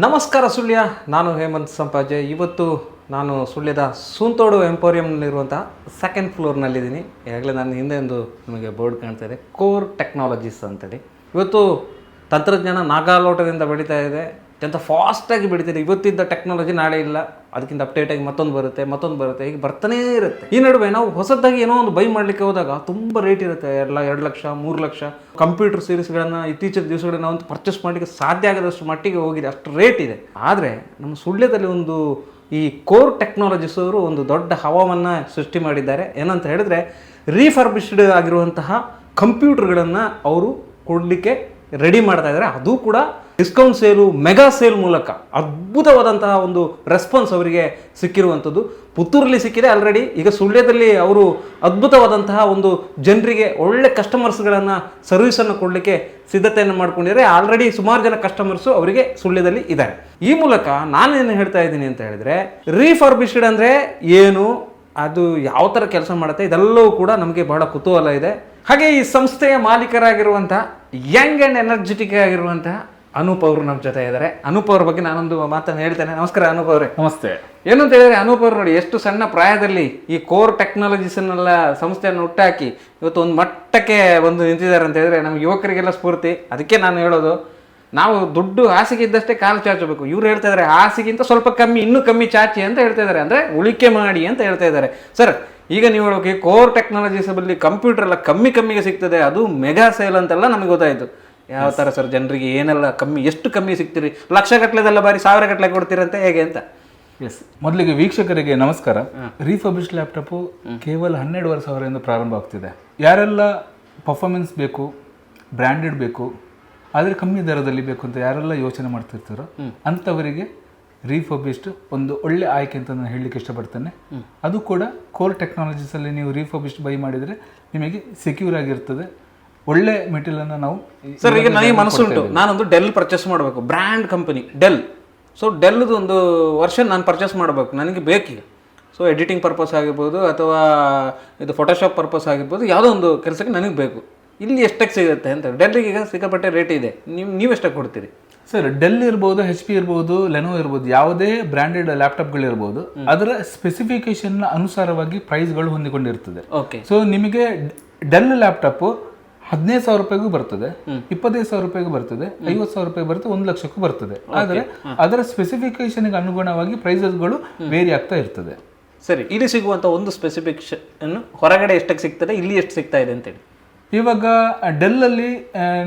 ನಮಸ್ಕಾರ ಸುಳ್ಯ, ನಾನು ಹೇಮಂತ್ ಸಂಪಾಜೆ. ಇವತ್ತು ನಾನು ಸುಳ್ಯದ ಸೂಂತೋಡು ಎಂಪೋರಿಯಂನಲ್ಲಿರುವಂಥ ಸೆಕೆಂಡ್ ಫ್ಲೋರ್ನಲ್ಲಿದ್ದೀನಿ ಈಗಾಗಲೇ ನಾನು ಹಿಂದೆ ಒಂದು ನಿಮಗೆ ಬೋರ್ಡ್ ಕಾಣ್ತಾ ಇದೆ ಕೋರ್ ಟೆಕ್ನಾಲಜೀಸ್ ಅಂತೇಳಿ. ಇವತ್ತು ತಂತ್ರಜ್ಞಾನ ನಾಗಾಲೋಟದಿಂದ ಬೆಳೀತಾ ಇದೆ. ಅತ್ಯಂತ ಫಾಸ್ಟಾಗಿ ಬೆಳೀತಿದೆ ಇವತ್ತಿದ್ದ ಟೆಕ್ನಾಲಜಿ ನಾಳೆ ಇಲ್ಲ. ಅದಕ್ಕಿಂತ ಅಪ್ಡೇಟಾಗಿ ಮತ್ತೊಂದು ಬರುತ್ತೆ ಮತ್ತೊಂದು ಬರುತ್ತೆ, ಹೀಗೆ ಬರ್ತಾನೇ ಇರುತ್ತೆ. ಈ ನಡುವೆ ನಾವು ಹೊಸದಾಗಿ ಏನೋ ಒಂದು ಬೈ ಮಾಡಲಿಕ್ಕೆ ಹೋದಾಗ ತುಂಬ ರೇಟ್ ಇರುತ್ತೆ, ಎಲ್ಲ ಎರಡು ಲಕ್ಷ, ಮೂರು ಲಕ್ಷ. ಕಂಪ್ಯೂಟರ್ ಸೀರೀಸ್ಗಳನ್ನು ಇತ್ತೀಚಿನ ದಿವಸಗಳನ್ನ ನಾವು ಪರ್ಚೇಸ್ ಮಾಡಲಿಕ್ಕೆ ಸಾಧ್ಯ ಆಗದಷ್ಟು ಮಟ್ಟಿಗೆ ಹೋಗಿದೆ, ಅಷ್ಟು ರೇಟ್ ಇದೆ. ಆದರೆ ನಮ್ಮ ಸುಳ್ಯದಲ್ಲಿ ಒಂದು ಈ ಕೋರ್ ಟೆಕ್ನಾಲಜಿಸ್ ಅವರು ಒಂದು ದೊಡ್ಡ ಹವಾವನ್ನು ಸೃಷ್ಟಿ ಮಾಡಿದ್ದಾರೆ. ಏನಂತ ಹೇಳಿದ್ರೆ ರೀಫರ್ಬಿಶ್ಡ್ ಆಗಿರುವಂತಹ ಕಂಪ್ಯೂಟರ್ಗಳನ್ನು ಅವರು ಕೊಡಲಿಕ್ಕೆ ರೆಡಿ ಮಾಡ್ತಾ ಇದ್ದಾರೆ. ಅದು ಕೂಡ ಡಿಸ್ಕೌಂಟ್ ಸೇಲು ಮೆಗಾ ಸೇಲ್ ಮೂಲಕ ಅದ್ಭುತವಾದಂತಹ ಒಂದು ರೆಸ್ಪಾನ್ಸ್ ಅವರಿಗೆ ಸಿಕ್ಕಿರುವಂಥದ್ದು. ಪುತ್ತೂರಲ್ಲಿ ಸಿಕ್ಕಿದೆ ಆಲ್ರೆಡಿ ಈಗ ಸುಳ್ಯದಲ್ಲಿ ಅವರು ಅದ್ಭುತವಾದಂತಹ ಒಂದು ಜನರಿಗೆ ಒಳ್ಳೆ ಕಸ್ಟಮರ್ಸ್ಗಳನ್ನು ಸರ್ವಿಸನ್ನು ಕೊಡಲಿಕ್ಕೆ ಸಿದ್ಧತೆಯನ್ನು ಮಾಡ್ಕೊಂಡಿದ್ದಾರೆ. ಆಲ್ರೆಡಿ ಸುಮಾರು ಜನ ಕಸ್ಟಮರ್ಸು ಅವರಿಗೆ ಸುಳ್ಯದಲ್ಲಿ ಇದ್ದಾರೆ. ಈ ಮೂಲಕ ನಾನೇನು ಹೇಳ್ತಾ ಇದ್ದೀನಿ ಅಂತ ಹೇಳಿದ್ರೆ ರೀಫರ್ಬಿಶ್ಡ್ ಅಂದರೆ ಏನು, ಅದು ಯಾವ ಥರ ಕೆಲಸ ಮಾಡುತ್ತೆ, ಇದೆಲ್ಲವೂ ಕೂಡ ನಮಗೆ ಬಹಳ ಕುತೂಹಲ ಇದೆ. ಹಾಗೆ ಈ ಸಂಸ್ಥೆಯ ಮಾಲೀಕರಾಗಿರುವಂಥ ಯಂಗ್ ಆ್ಯಂಡ್ ಎನರ್ಜೆಟಿಕ್ ಆಗಿರುವಂತಹ ಅನೂಪ್ ಅವರು ನಮ್ಮ ಜೊತೆ ಇದ್ದಾರೆ. ಅನೂಪ್ ಅವ್ರ ಬಗ್ಗೆ ನಾನೊಂದು ಮಾತನ್ನು ಹೇಳ್ತೇನೆ. ನಮಸ್ಕಾರ ಅನೂಪ್ ಅವರೇ. ನಮಸ್ತೆ. ಏನು ಅಂತ ಹೇಳಿದ್ರೆ ಅನೂಪ್ ಅವರು ನೋಡಿ ಎಷ್ಟು ಸಣ್ಣ ಪ್ರಾಯದಲ್ಲಿ ಈ ಕೋರ್ ಟೆಕ್ನಾಲಜೀಸನ್ನೆಲ್ಲ ಸಂಸ್ಥೆಯನ್ನು ಹುಟ್ಟಾಕಿ ಇವತ್ತು ಒಂದು ಮಟ್ಟಕ್ಕೆ ಒಂದು ನಿಂತಿದ್ದಾರೆ ಅಂತ ಹೇಳಿದ್ರೆ ನಮ್ಮ ಯುವಕರಿಗೆಲ್ಲ ಸ್ಫೂರ್ತಿ. ಅದಕ್ಕೆ ನಾನು ಹೇಳೋದು ನಾವು ದುಡ್ಡು ಹಾಸಿಗೆ ಇದ್ದಷ್ಟೇ ಕಾಲು ಚಾಚಬೇಕು. ಇವ್ರು ಹೇಳ್ತಾ ಇದ್ದಾರೆ ಹಾಸಿಗಿಂತ ಸ್ವಲ್ಪ ಕಮ್ಮಿ ಇನ್ನೂ ಕಮ್ಮಿ ಚಾಚಿ ಅಂತ ಹೇಳ್ತಾ ಇದ್ದಾರೆ. ಅಂದರೆ ಉಳಿಕೆ ಮಾಡಿ ಅಂತ ಹೇಳ್ತಾ ಇದ್ದಾರೆ. ಸರ್ ಈಗ ನೀವು ಹೇಳೋಕೆ ಕೋರ್ ಟೆಕ್ನಾಲಜೀಸಲ್ಲಿ ಕಂಪ್ಯೂಟರ್ ಎಲ್ಲ ಕಮ್ಮಿ ಕಮ್ಮಿಗೆ ಸಿಗ್ತದೆ ಅದು ಮೆಗಾ ಸೇಲ್ ಅಂತೆಲ್ಲ ನಮಗೆ ಗೊತ್ತಾಯಿತು. ಯಾವ ಥರ ಸರ್ ಜನರಿಗೆ ಏನೆಲ್ಲ ಕಮ್ಮಿ ಎಷ್ಟು ಕಮ್ಮಿ ಸಿಗ್ತೀರಿ? ಲಕ್ಷ ಗಟ್ಟಲೆದೆಲ್ಲ ಬಾರಿ ಸಾವಿರ ಗಟ್ಟಲೆ ಕೊಡ್ತೀರಂತೆ ಹೇಗೆ ಅಂತ? ಎಸ್ ಮೊದಲಿಗೆ ವೀಕ್ಷಕರಿಗೆ ನಮಸ್ಕಾರ. ರೀಫರ್ಬಿಶ್ ಲ್ಯಾಪ್ಟಾಪು ಕೇವಲ ಹನ್ನೆರಡುವರೆ ಸಾವಿರದಿಂದ ಪ್ರಾರಂಭ ಆಗ್ತಿದೆ. ಯಾರೆಲ್ಲ ಪರ್ಫಾರ್ಮೆನ್ಸ್ ಬೇಕು ಬ್ರ್ಯಾಂಡೆಡ್ ಬೇಕು ಆದರೆ ಕಮ್ಮಿ ದರದಲ್ಲಿ ಬೇಕು ಅಂತ ಯಾರೆಲ್ಲ ಯೋಚನೆ ಮಾಡ್ತಿರ್ತಾರೋ ಅಂಥವರಿಗೆ ರೀಫರ್ಬಿಶ್ಡ್ ಒಂದು ಒಳ್ಳೆ ಆಯ್ಕೆ ಅಂತ ನಾನು ಹೇಳಲಿಕ್ಕೆ ಇಷ್ಟಪಡ್ತೇನೆ. ಅದು ಕೂಡ ಕೋರ್ ಟೆಕ್ನಾಲಜೀಸಲ್ಲಿ ನೀವು ರೀಫರ್ಬಿಶ್ಡ್ ಬೈ ಮಾಡಿದರೆ ನಿಮಗೆ ಸೆಕ್ಯೂರ್ ಆಗಿರ್ತದೆ. ಒಳ್ಳೆ ಮೆಟೀರಿಯಲನ್ನು ನಾವು ಸರ್ ಈಗ ನನಗೆ ಮನಸ್ಸುಂಟು. ನಾನೊಂದು ಡೆಲ್ ಪರ್ಚೇಸ್ ಮಾಡಬೇಕು. ಬ್ರ್ಯಾಂಡ್ ಕಂಪನಿ ಡೆಲ್ ಸೊ ಡೆಲ್ದು ಒಂದು ವರ್ಷನ್ ನಾನು ಪರ್ಚೇಸ್ ಮಾಡಬೇಕು. ನನಗೆ ಬೇಕೀಗ. ಸೊ ಎಡಿಟಿಂಗ್ ಪರ್ಪಸ್ ಆಗಿರ್ಬೋದು ಅಥವಾ ಇದು ಫೋಟೋಶಾಪ್ ಪರ್ಪಸ್ ಆಗಿರ್ಬೋದು ಯಾವುದೋ ಒಂದು ಕೆಲಸಕ್ಕೆ ನನಗೆ ಬೇಕು. ಇಲ್ಲಿ ಎಷ್ಟಕ್ಕೆ ಸಿಗುತ್ತೆ ಅಂತ. ಡೆಲ್ಲಿಗೆ ಈಗ ಸಿಕ್ಕಾಪಟ್ಟೆ ರೇಟ್ ಇದೆ. ನೀವು ನೀವು ಎಷ್ಟಕ್ಕೆ ಕೊಡ್ತೀರಿ? ಸರ್ ಡೆಲ್ ಇರ್ಬೋದು ಹೆಚ್ ಪಿ ಇರ್ಬೋದು ಲೆನೋ ಇರ್ಬೋದು ಯಾವುದೇ ಬ್ರ್ಯಾಂಡೆಡ್ ಲ್ಯಾಪ್ಟಾಪ್ಗಳಿರ್ಬೋದು ಅದರ ಸ್ಪೆಸಿಫಿಕೇಶನ್ ಅನುಸಾರವಾಗಿ ಪ್ರೈಸ್ಗಳು ಹೊಂದಿಕೊಂಡಿರ್ತದೆ. ಓಕೆ ಸೊ ನಿಮಗೆ ಡೆಲ್ ಲ್ಯಾಪ್ಟಾಪ್ ಹದಿನೈದು ಸಾವಿರ ರೂಪಾಯಿಗೂ ಬರ್ತದೆ ಇಪ್ಪತ್ತೈದು ಸಾವಿರ ರೂಪಾಯಿಗೂ ಬರ್ತದೆ ಐವತ್ತು ಸಾವಿರ ರೂಪಾಯಿ ಬರ್ತದೆ ಒಂದು ಲಕ್ಷಕ್ಕೂ ಬರ್ತದೆ. ಆದರೆ ಅದರ ಸ್ಪೆಸಿಫಿಕೇಶನ್ಗೆ ಅನುಗುಣವಾಗಿ ಪ್ರೈಸಸ್ಗಳು ವೇರಿ ಆಗ್ತಾ ಇರ್ತದೆ. ಸರಿ ಇಲ್ಲಿ ಸಿಗುವಂಥ ಒಂದು ಸ್ಪೆಸಿಫಿಕೇಶನ್ ಹೊರಗಡೆ ಎಷ್ಟಕ್ಕೆ ಸಿಗ್ತದೆ ಇಲ್ಲಿ ಎಷ್ಟು ಸಿಗ್ತಾ ಇದೆ ಅಂತೇಳಿ. ಇವಾಗ ಡೆಲ್ಲಲ್ಲಿ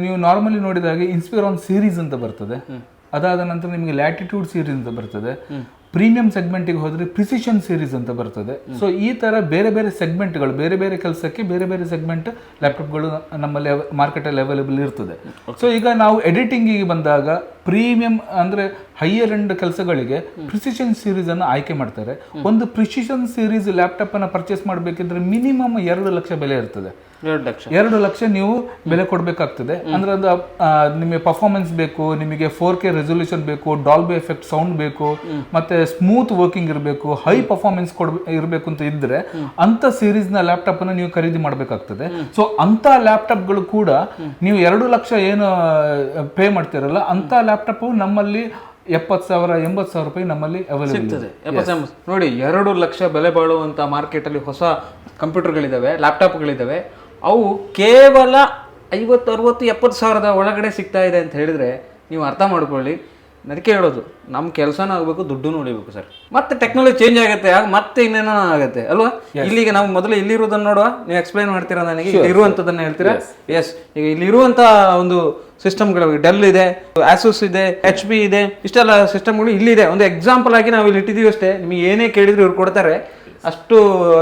ನೀವು ನಾರ್ಮಲಿ ನೋಡಿದಾಗ ಇನ್ಸ್ಪಿರಾನ್ ಸೀರೀಸ್ ಅಂತ ಬರ್ತದೆ. ಅದಾದ ನಂತರ ನಿಮಗೆ ಲ್ಯಾಟಿಟ್ಯೂಡ್ ಸೀರೀಸ್ ಅಂತ ಬರ್ತದೆ. ಪ್ರೀಮಿಯಂ ಸೆಗ್ಮೆಂಟಿಗೆ ಹೋದ್ರೆ ಪ್ರಿಸಿಷನ್ ಸೀರೀಸ್ ಅಂತ ಬರ್ತದೆ. ಸೊ ಈ ತರ ಬೇರೆ ಬೇರೆ ಸೆಗ್ಮೆಂಟ್ಗಳು ಬೇರೆ ಬೇರೆ ಕೆಲಸಕ್ಕೆ ಬೇರೆ ಬೇರೆ ಸೆಗ್ಮೆಂಟ್ ಲ್ಯಾಪ್ಟಾಪ್ಗಳು ನಮ್ಮಲ್ಲಿ ಮಾರ್ಕೆಟಲ್ಲಿ ಅವೈಲೇಬಲ್ ಇರ್ತದೆ. ಸೊ ಈಗ ನಾವು ಎಡಿಟಿಂಗಿಗೆ ಬಂದಾಗ ಪ್ರೀಮಿಯಂ ಅಂದ್ರೆ ಹೈಯರ್ ಎಂಡ್ ಕೆಲಸಗಳಿಗೆ ಪ್ರಿಸಿಷನ್ ಸೀರೀಸನ್ನು ಆಯ್ಕೆ ಮಾಡ್ತಾರೆ. ಒಂದು ಪ್ರಿಸಿಷನ್ ಸೀರೀಸ್ ಲ್ಯಾಪ್ಟಾಪನ್ನು ಪರ್ಚೇಸ್ ಮಾಡಬೇಕಿದ್ರೆ ಮಿನಿಮಮ್ ಎರಡು ಲಕ್ಷ ಬೆಲೆ ಇರ್ತದೆ. ಎರಡು ಲಕ್ಷ. ಎರಡು ಲಕ್ಷ ನೀವು ಬೆಲೆ ಕೊಡಬೇಕಾಗ್ತದೆ. ಅಂದ್ರೆ ಅದು ನಿಮಗೆ ಪರ್ಫಾರ್ಮೆನ್ಸ್ ಬೇಕು ನಿಮಗೆ ಫೋರ್ ಕೆ ರೆಸೊಲ್ಯೂಷನ್ ಬೇಕು ಡಾಲ್ಬಿ ಎಫೆಕ್ಟ್ ಸೌಂಡ್ ಬೇಕು ಮತ್ತೆ ಸ್ಮೂತ್ ವರ್ಕಿಂಗ್ ಇರಬೇಕು ಹೈ ಪರ್ಫಾರ್ಮೆನ್ಸ್ ಕೊಡ್ ಇರಬೇಕು ಅಂತ ಇದ್ದರೆ ಅಂತ ಸೀರೀಸ್ನ ಲ್ಯಾಪ್ಟಾಪನ್ನು ನೀವು ಖರೀದಿ ಮಾಡಬೇಕಾಗ್ತದೆ. ಸೊ ಅಂತ ಲ್ಯಾಪ್ಟಾಪ್ಗಳು ಕೂಡ ನೀವು ಎರಡು ಲಕ್ಷ ಏನು ಪೇ ಮಾಡ್ತಿರಲ್ಲ ಅಂತ ಲ್ಯಾಪ್ಟಾಪ್ ನಮ್ಮಲ್ಲಿ ಎಪ್ಪತ್ತು ಸಾವಿರ ಎಂಬತ್ತು ಸಾವಿರ ರೂಪಾಯಿ ನಮ್ಮಲ್ಲಿ ಅವೈಲೇಬಲ್ ಸಿಗ್ತದೆ. ಎಪ್ಪತ್ತು ಎಂ- ನೋಡಿ ಎರಡು ಲಕ್ಷ ಬೆಲೆ ಬಾಳುವಂಥ ಮಾರ್ಕೆಟಲ್ಲಿ ಹೊಸ ಕಂಪ್ಯೂಟರ್ಗಳಿದ್ದಾವೆ ಲ್ಯಾಪ್ಟಾಪ್ಗಳಿದ್ದಾವೆ ಅವು ಕೇವಲ ಐವತ್ತು ಅರವತ್ತು ಎಪ್ಪತ್ತು ಸಾವಿರದ ಒಳಗಡೆ ಸಿಗ್ತಾ ಇದೆ ಅಂತ ಹೇಳಿದ್ರೆ ನೀವು ಅರ್ಥ ಮಾಡ್ಕೊಳ್ಳಿ. ಅದಕ್ಕೆ ಹೇಳೋದು ನಮ್ಮ ಕೆಲಸನೂ ಆಗಬೇಕು ದುಡ್ಡು ನೋಡಿಬೇಕು ಸರ್. ಮತ್ತೆ ಟೆಕ್ನಾಲಜಿ ಚೇಂಜ್ ಆಗುತ್ತೆ ಆಗ ಮತ್ತೆ ಇನ್ನೇನೋ ಆಗುತ್ತೆ ಅಲ್ವಾ? ಇಲ್ಲಿಗೆ ನಾವು ಮೊದಲು ಇಲ್ಲಿರುವುದನ್ನು ನೋಡುವ ನೀವು ಎಕ್ಸ್ಪ್ಲೈನ್ ಮಾಡ್ತೀರಾ ನನಗೆ? ಇರುವಂಥದ್ದನ್ನ ಹೇಳ್ತೀರಾ? ಎಸ್ ಈಗ ಇಲ್ಲಿ ಇರುವಂಥ ಒಂದು ಸಿಸ್ಟಮ್ಗಳು ಡೆಲ್ ಇದೆ ಆಸೂಸ್ ಇದೆ ಎಚ್ ಪಿ ಇದೆ ಇಷ್ಟೆಲ್ಲ ಸಿಸ್ಟಮ್ಗಳು ಇಲ್ಲಿದೆ. ಒಂದು ಎಕ್ಸಾಂಪಲ್ ಆಗಿ ನಾವು ಇಲ್ಲಿ ಇಟ್ಟಿದ್ದೀವಿ ಅಷ್ಟೇ. ನಿಮಗೆ ಏನೇ ಕೇಳಿದ್ರು ಇವ್ರು ಕೊಡ್ತಾರೆ. ಅಷ್ಟು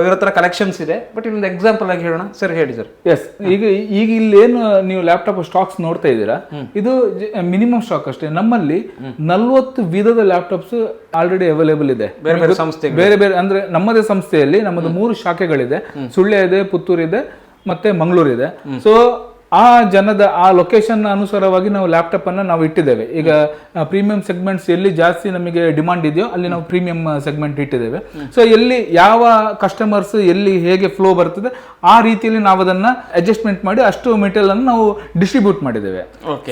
ಇವ್ರ ಹತ್ರ ಕಲೆಕ್ಷನ್ಸ್ ಇದೆ. ಬಟ್ ಇನ್ನೊಂದು ಎಕ್ಸಾಂಪಲ್ ಆಗಿ ಹೇಳೋಣ. ಸರ್ ಹೇಳಿ ಸರ್ ಎಸ್ ಈಗ ಈಗ ಇಲ್ಲಿ ಏನು ನೀವು ಲ್ಯಾಪ್ಟಾಪ್ ಸ್ಟಾಕ್ಸ್ ನೋಡ್ತಾ ಇದ್ದೀರಾ? ಇದು ಮಿನಿಮಮ್ ಸ್ಟಾಕ್ ಅಷ್ಟೇ. ನಮ್ಮಲ್ಲಿ ನಲ್ವತ್ತು ವಿಧದ ಲ್ಯಾಪ್ಟಾಪ್ಸ್ ಆಲ್ರೆಡಿ ಅವೈಲೇಬಲ್ ಇದೆ. ಬೇರೆ ಬೇರೆ ಸಂಸ್ಥೆ ಬೇರೆ ಬೇರೆ ಅಂದ್ರೆ ನಮ್ಮದೇ ಸಂಸ್ಥೆಯಲ್ಲಿ ನಮ್ಮದು ಮೂರು ಶಾಖೆಗಳಿದೆ. ಸುಳ್ಯ ಇದೆ ಪುತ್ತೂರು ಇದೆ ಮತ್ತೆ ಮಂಗಳೂರು ಇದೆ. ಸೊ ಆ ಜನದ ಆ ಲೊಕೇಶನ್ ಅನುಸಾರವಾಗಿ ನಾವು ಲ್ಯಾಪ್ಟಾಪ್ ಅನ್ನ ನಾವು ಇಟ್ಟಿದ್ದೇವೆ. ಈಗ ಪ್ರೀಮಿಯಂ ಸೆಗ್ಮೆಂಟ್ಸ್ ಎಲ್ಲಿ ಜಾಸ್ತಿ ನಮಗೆ ಡಿಮಾಂಡ್ ಇದೆಯೋ ಅಲ್ಲಿ ನಾವು ಪ್ರೀಮಿಯಂ ಸೆಗ್ಮೆಂಟ್ ಇಟ್ಟಿದ್ದೇವೆ. ಸೊ ಎಲ್ಲಿ ಯಾವ ಕಸ್ಟಮರ್ಸ್ ಎಲ್ಲಿ ಹೇಗೆ ಫ್ಲೋ ಬರ್ತದೆ ಆ ರೀತಿಯಲ್ಲಿ ನಾವು ಅದನ್ನ ಅಡ್ಜಸ್ಟ್ಮೆಂಟ್ ಮಾಡಿ ಅಷ್ಟು ಮೆಟೀರಿಯಲ್ ಅನ್ನು ನಾವು ಡಿಸ್ಟ್ರಿಬ್ಯೂಟ್ ಮಾಡಿದ್ದೇವೆ.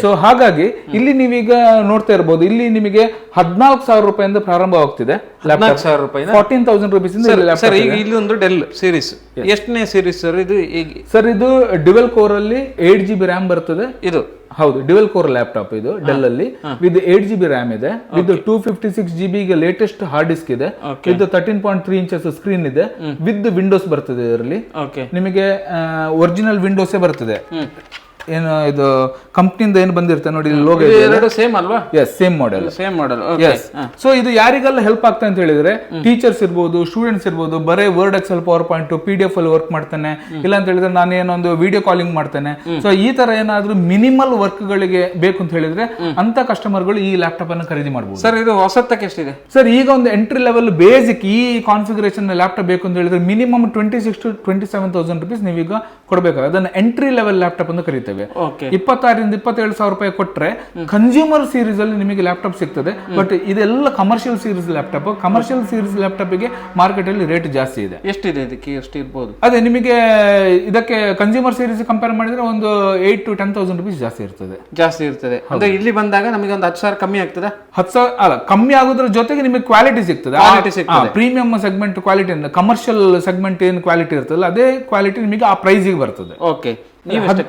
ಸೊ ಹಾಗಾಗಿ ಇಲ್ಲಿ ನೀವೀಗ ನೋಡ್ತಾ ಇರಬಹುದು ಇಲ್ಲಿ ನಿಮಗೆ ಹದಿನಾಲ್ಕು ಸಾವಿರ ರೂಪಾಯಿಂದ ಪ್ರಾರಂಭವಾಗ್ತಿದೆ. ಹದಿನಾಲ್ಕು ಸಾವಿರ ರೂಪಾಯಿ ಫಾರ್ಟೀನ್ ತೌಸಂಡ್ ರುಪೀಸ್ ಸರ್ ಈಗ ಇಲ್ಲಿ ಒಂದು ಡೆಲ್ ಸೀರೀಸ್ ಎಷ್ಟನೇ ಸೀರೀಸ್ ಸರ್ ಇದು ಈಗ ಸರ್ ಇದು ಡಿವೆಲ್ ಕೋರ್ ಅಲ್ಲಿ ಏಟ್ ಜಿ ಬಿ ರ್ಯಾಮ್ ಬರ್ತದೆ. ಇದು? ಹೌದು ಡಿವೆಲ್ ಕೋರ್ ಲ್ಯಾಪ್ಟಾಪ್ ಇದು ಡೆಲ್ ಅಲ್ಲಿ. With eight G B RAM ಇದೆ. With two fifty six G ಬಿಗೆ ಲೇಟೆಸ್ಟ್ ಹಾರ್ಡ್ ಡಿಸ್ಕ್ ಇದೆ. With thirteen point three inches screen ಇದೆ. ವಿತ್ ವಿಂಡೋಸ್ ಬರ್ತದೆ ಇದರಲ್ಲಿ. ನಿಮಗೆ ಒರಿಜಿನಲ್ ವಿಂಡೋಸೇ ಬರ್ತದೆ. ಏನು ಇದು ಕಂಪ್ನಿಯಿಂದ ಏನು ಬಂದಿರುತ್ತೆ ನೋಡಿ ಲೋಗೋ ಎರಡು ಸೇಮ್ ಅಲ್ವಾ? Yes same model same model yes so ಇದು ಯಾರಿಗೆಲ್ಲ ಹೆಲ್ಪ್ ಆಗ್ತಾ ಅಂತ ಹೇಳಿದ್ರೆ ಟೀಚರ್ಸ್ ಇರ್ಬೋದು ಸ್ಟೂಡೆಂಟ್ಸ್ ಇರ್ಬೋದು ಬರೇ Word Excel PowerPoint P D F ಅಲ್ಲಿ ವರ್ಕ್ ಮಾಡ್ತಾನೆ. ಇಲ್ಲ ಅಂತ ಹೇಳಿದ್ರೆ ನಾನು ಏನೊಂದು ವಿಡಿಯೋ ಕಾಲಿಂಗ್ ಮಾಡ್ತೇನೆ. ಸೊ ಈ ತರ ಏನಾದ್ರೂ ಮಿನಿಮಲ್ ವರ್ಕ್ ಗಳಿಗೆ ಬೇಕು ಅಂತ ಹೇಳಿದ್ರೆ ಅಂತ ಕಸ್ಟಮರ್ಗಳು ಈ ಲ್ಯಾಪ್ಟಾಪ್ ಅನ್ನು ಖರೀದಿ ಮಾಡಬಹುದು ಸರ್ ಇದು ಹೊಸತಕ್ಕೆ ಎಷ್ಟಿದೆ? ಸರ್ ಈಗ ಒಂದು ಎಂಟ್ರಿ ಲೆವೆಲ್ ಬೇಸಿಕ್ ಈ ಕಾನ್ಫಿಗರೇಷನ್ ಲ್ಯಾಪ್ಟಾಪ್ ಬೇಕು ಅಂತ ಹೇಳಿದ್ರೆ minimum twenty six to twenty seven thousand rupees ನೀವೀಗ ಕೊಡಬೇಕಾಗುತ್ತೆ ಅದನ್ನ ಎಂಟ್ರಿ ಲೆವೆಲ್ ಲ್ಯಾಪ್ಟಾಪ್ ಅಂತ ಕರಿತೇವೆ ಓಕೆ ಇಪ್ಪತ್ತಾರರಿಂದ ಇಪ್ಪತ್ತೇಳು ಸಾವಿರ ರೂಪಾಯಿ ಕೊಟ್ರೆ ಕನ್ಸ್ಯೂಮರ್ ಸೀರೀಸ್ ಅಲ್ಲಿ ನಿಮಗೆ ಲ್ಯಾಪ್ಟಾಪ್ ಸಿಗ್ತದೆ. ಬಟ್ ಇದೆಲ್ಲ commercial series laptop commercial series ಲ್ಯಾಪ್ಟಾಪ್ಗೆ market ಅಲ್ಲಿ ರೇಟ್ ಜಾಸ್ತಿ ಇದೆ. ಎಷ್ಟಿದೆ ಇದಕ್ಕೆ? ಎಷ್ಟು ಇರ್ಬೋದು ಅದೇ ನಿಮಗೆ ಇದಕ್ಕೆ ಕನ್ಸ್ಯೂಮರ್ ಸೀರೀಸ್ ಕಂಪೇರ್ ಮಾಡಿದ್ರೆ ಒಂದು eight to ten thousand rupees ಜಾಸ್ತಿ ಇರ್ತದೆ. ಜಾಸ್ತಿ ಇರ್ತದೆ. ಅಂದ್ರೆ ಇಲ್ಲಿ ಬಂದಾಗ ನಮಗೆ ಒಂದು ಹತ್ತು ಸಾವಿರ ಕಮ್ಮಿ ಆಗ್ತದೆ? ಹತ್ತು ಸಾವಿರ ಅಲ್ಲ ಕಮ್ಮಿ ಆಗೋದ್ರ ಜೊತೆಗೆ ನಿಮಗೆ ಕ್ವಾಲಿಟಿ ಸಿಗ್ತದೆ. Premium segment quality commercial segment ಏನು ಕ್ವಾಲಿಟಿ ಇರ್ತದಲ್ಲ ಅದೇ ಕ್ವಾಲಿಟಿ ನಿಮಗೆ ಆ ಪ್ರೈಸಿಗೆ ಬರ್ತದೆ. ಓಕೆ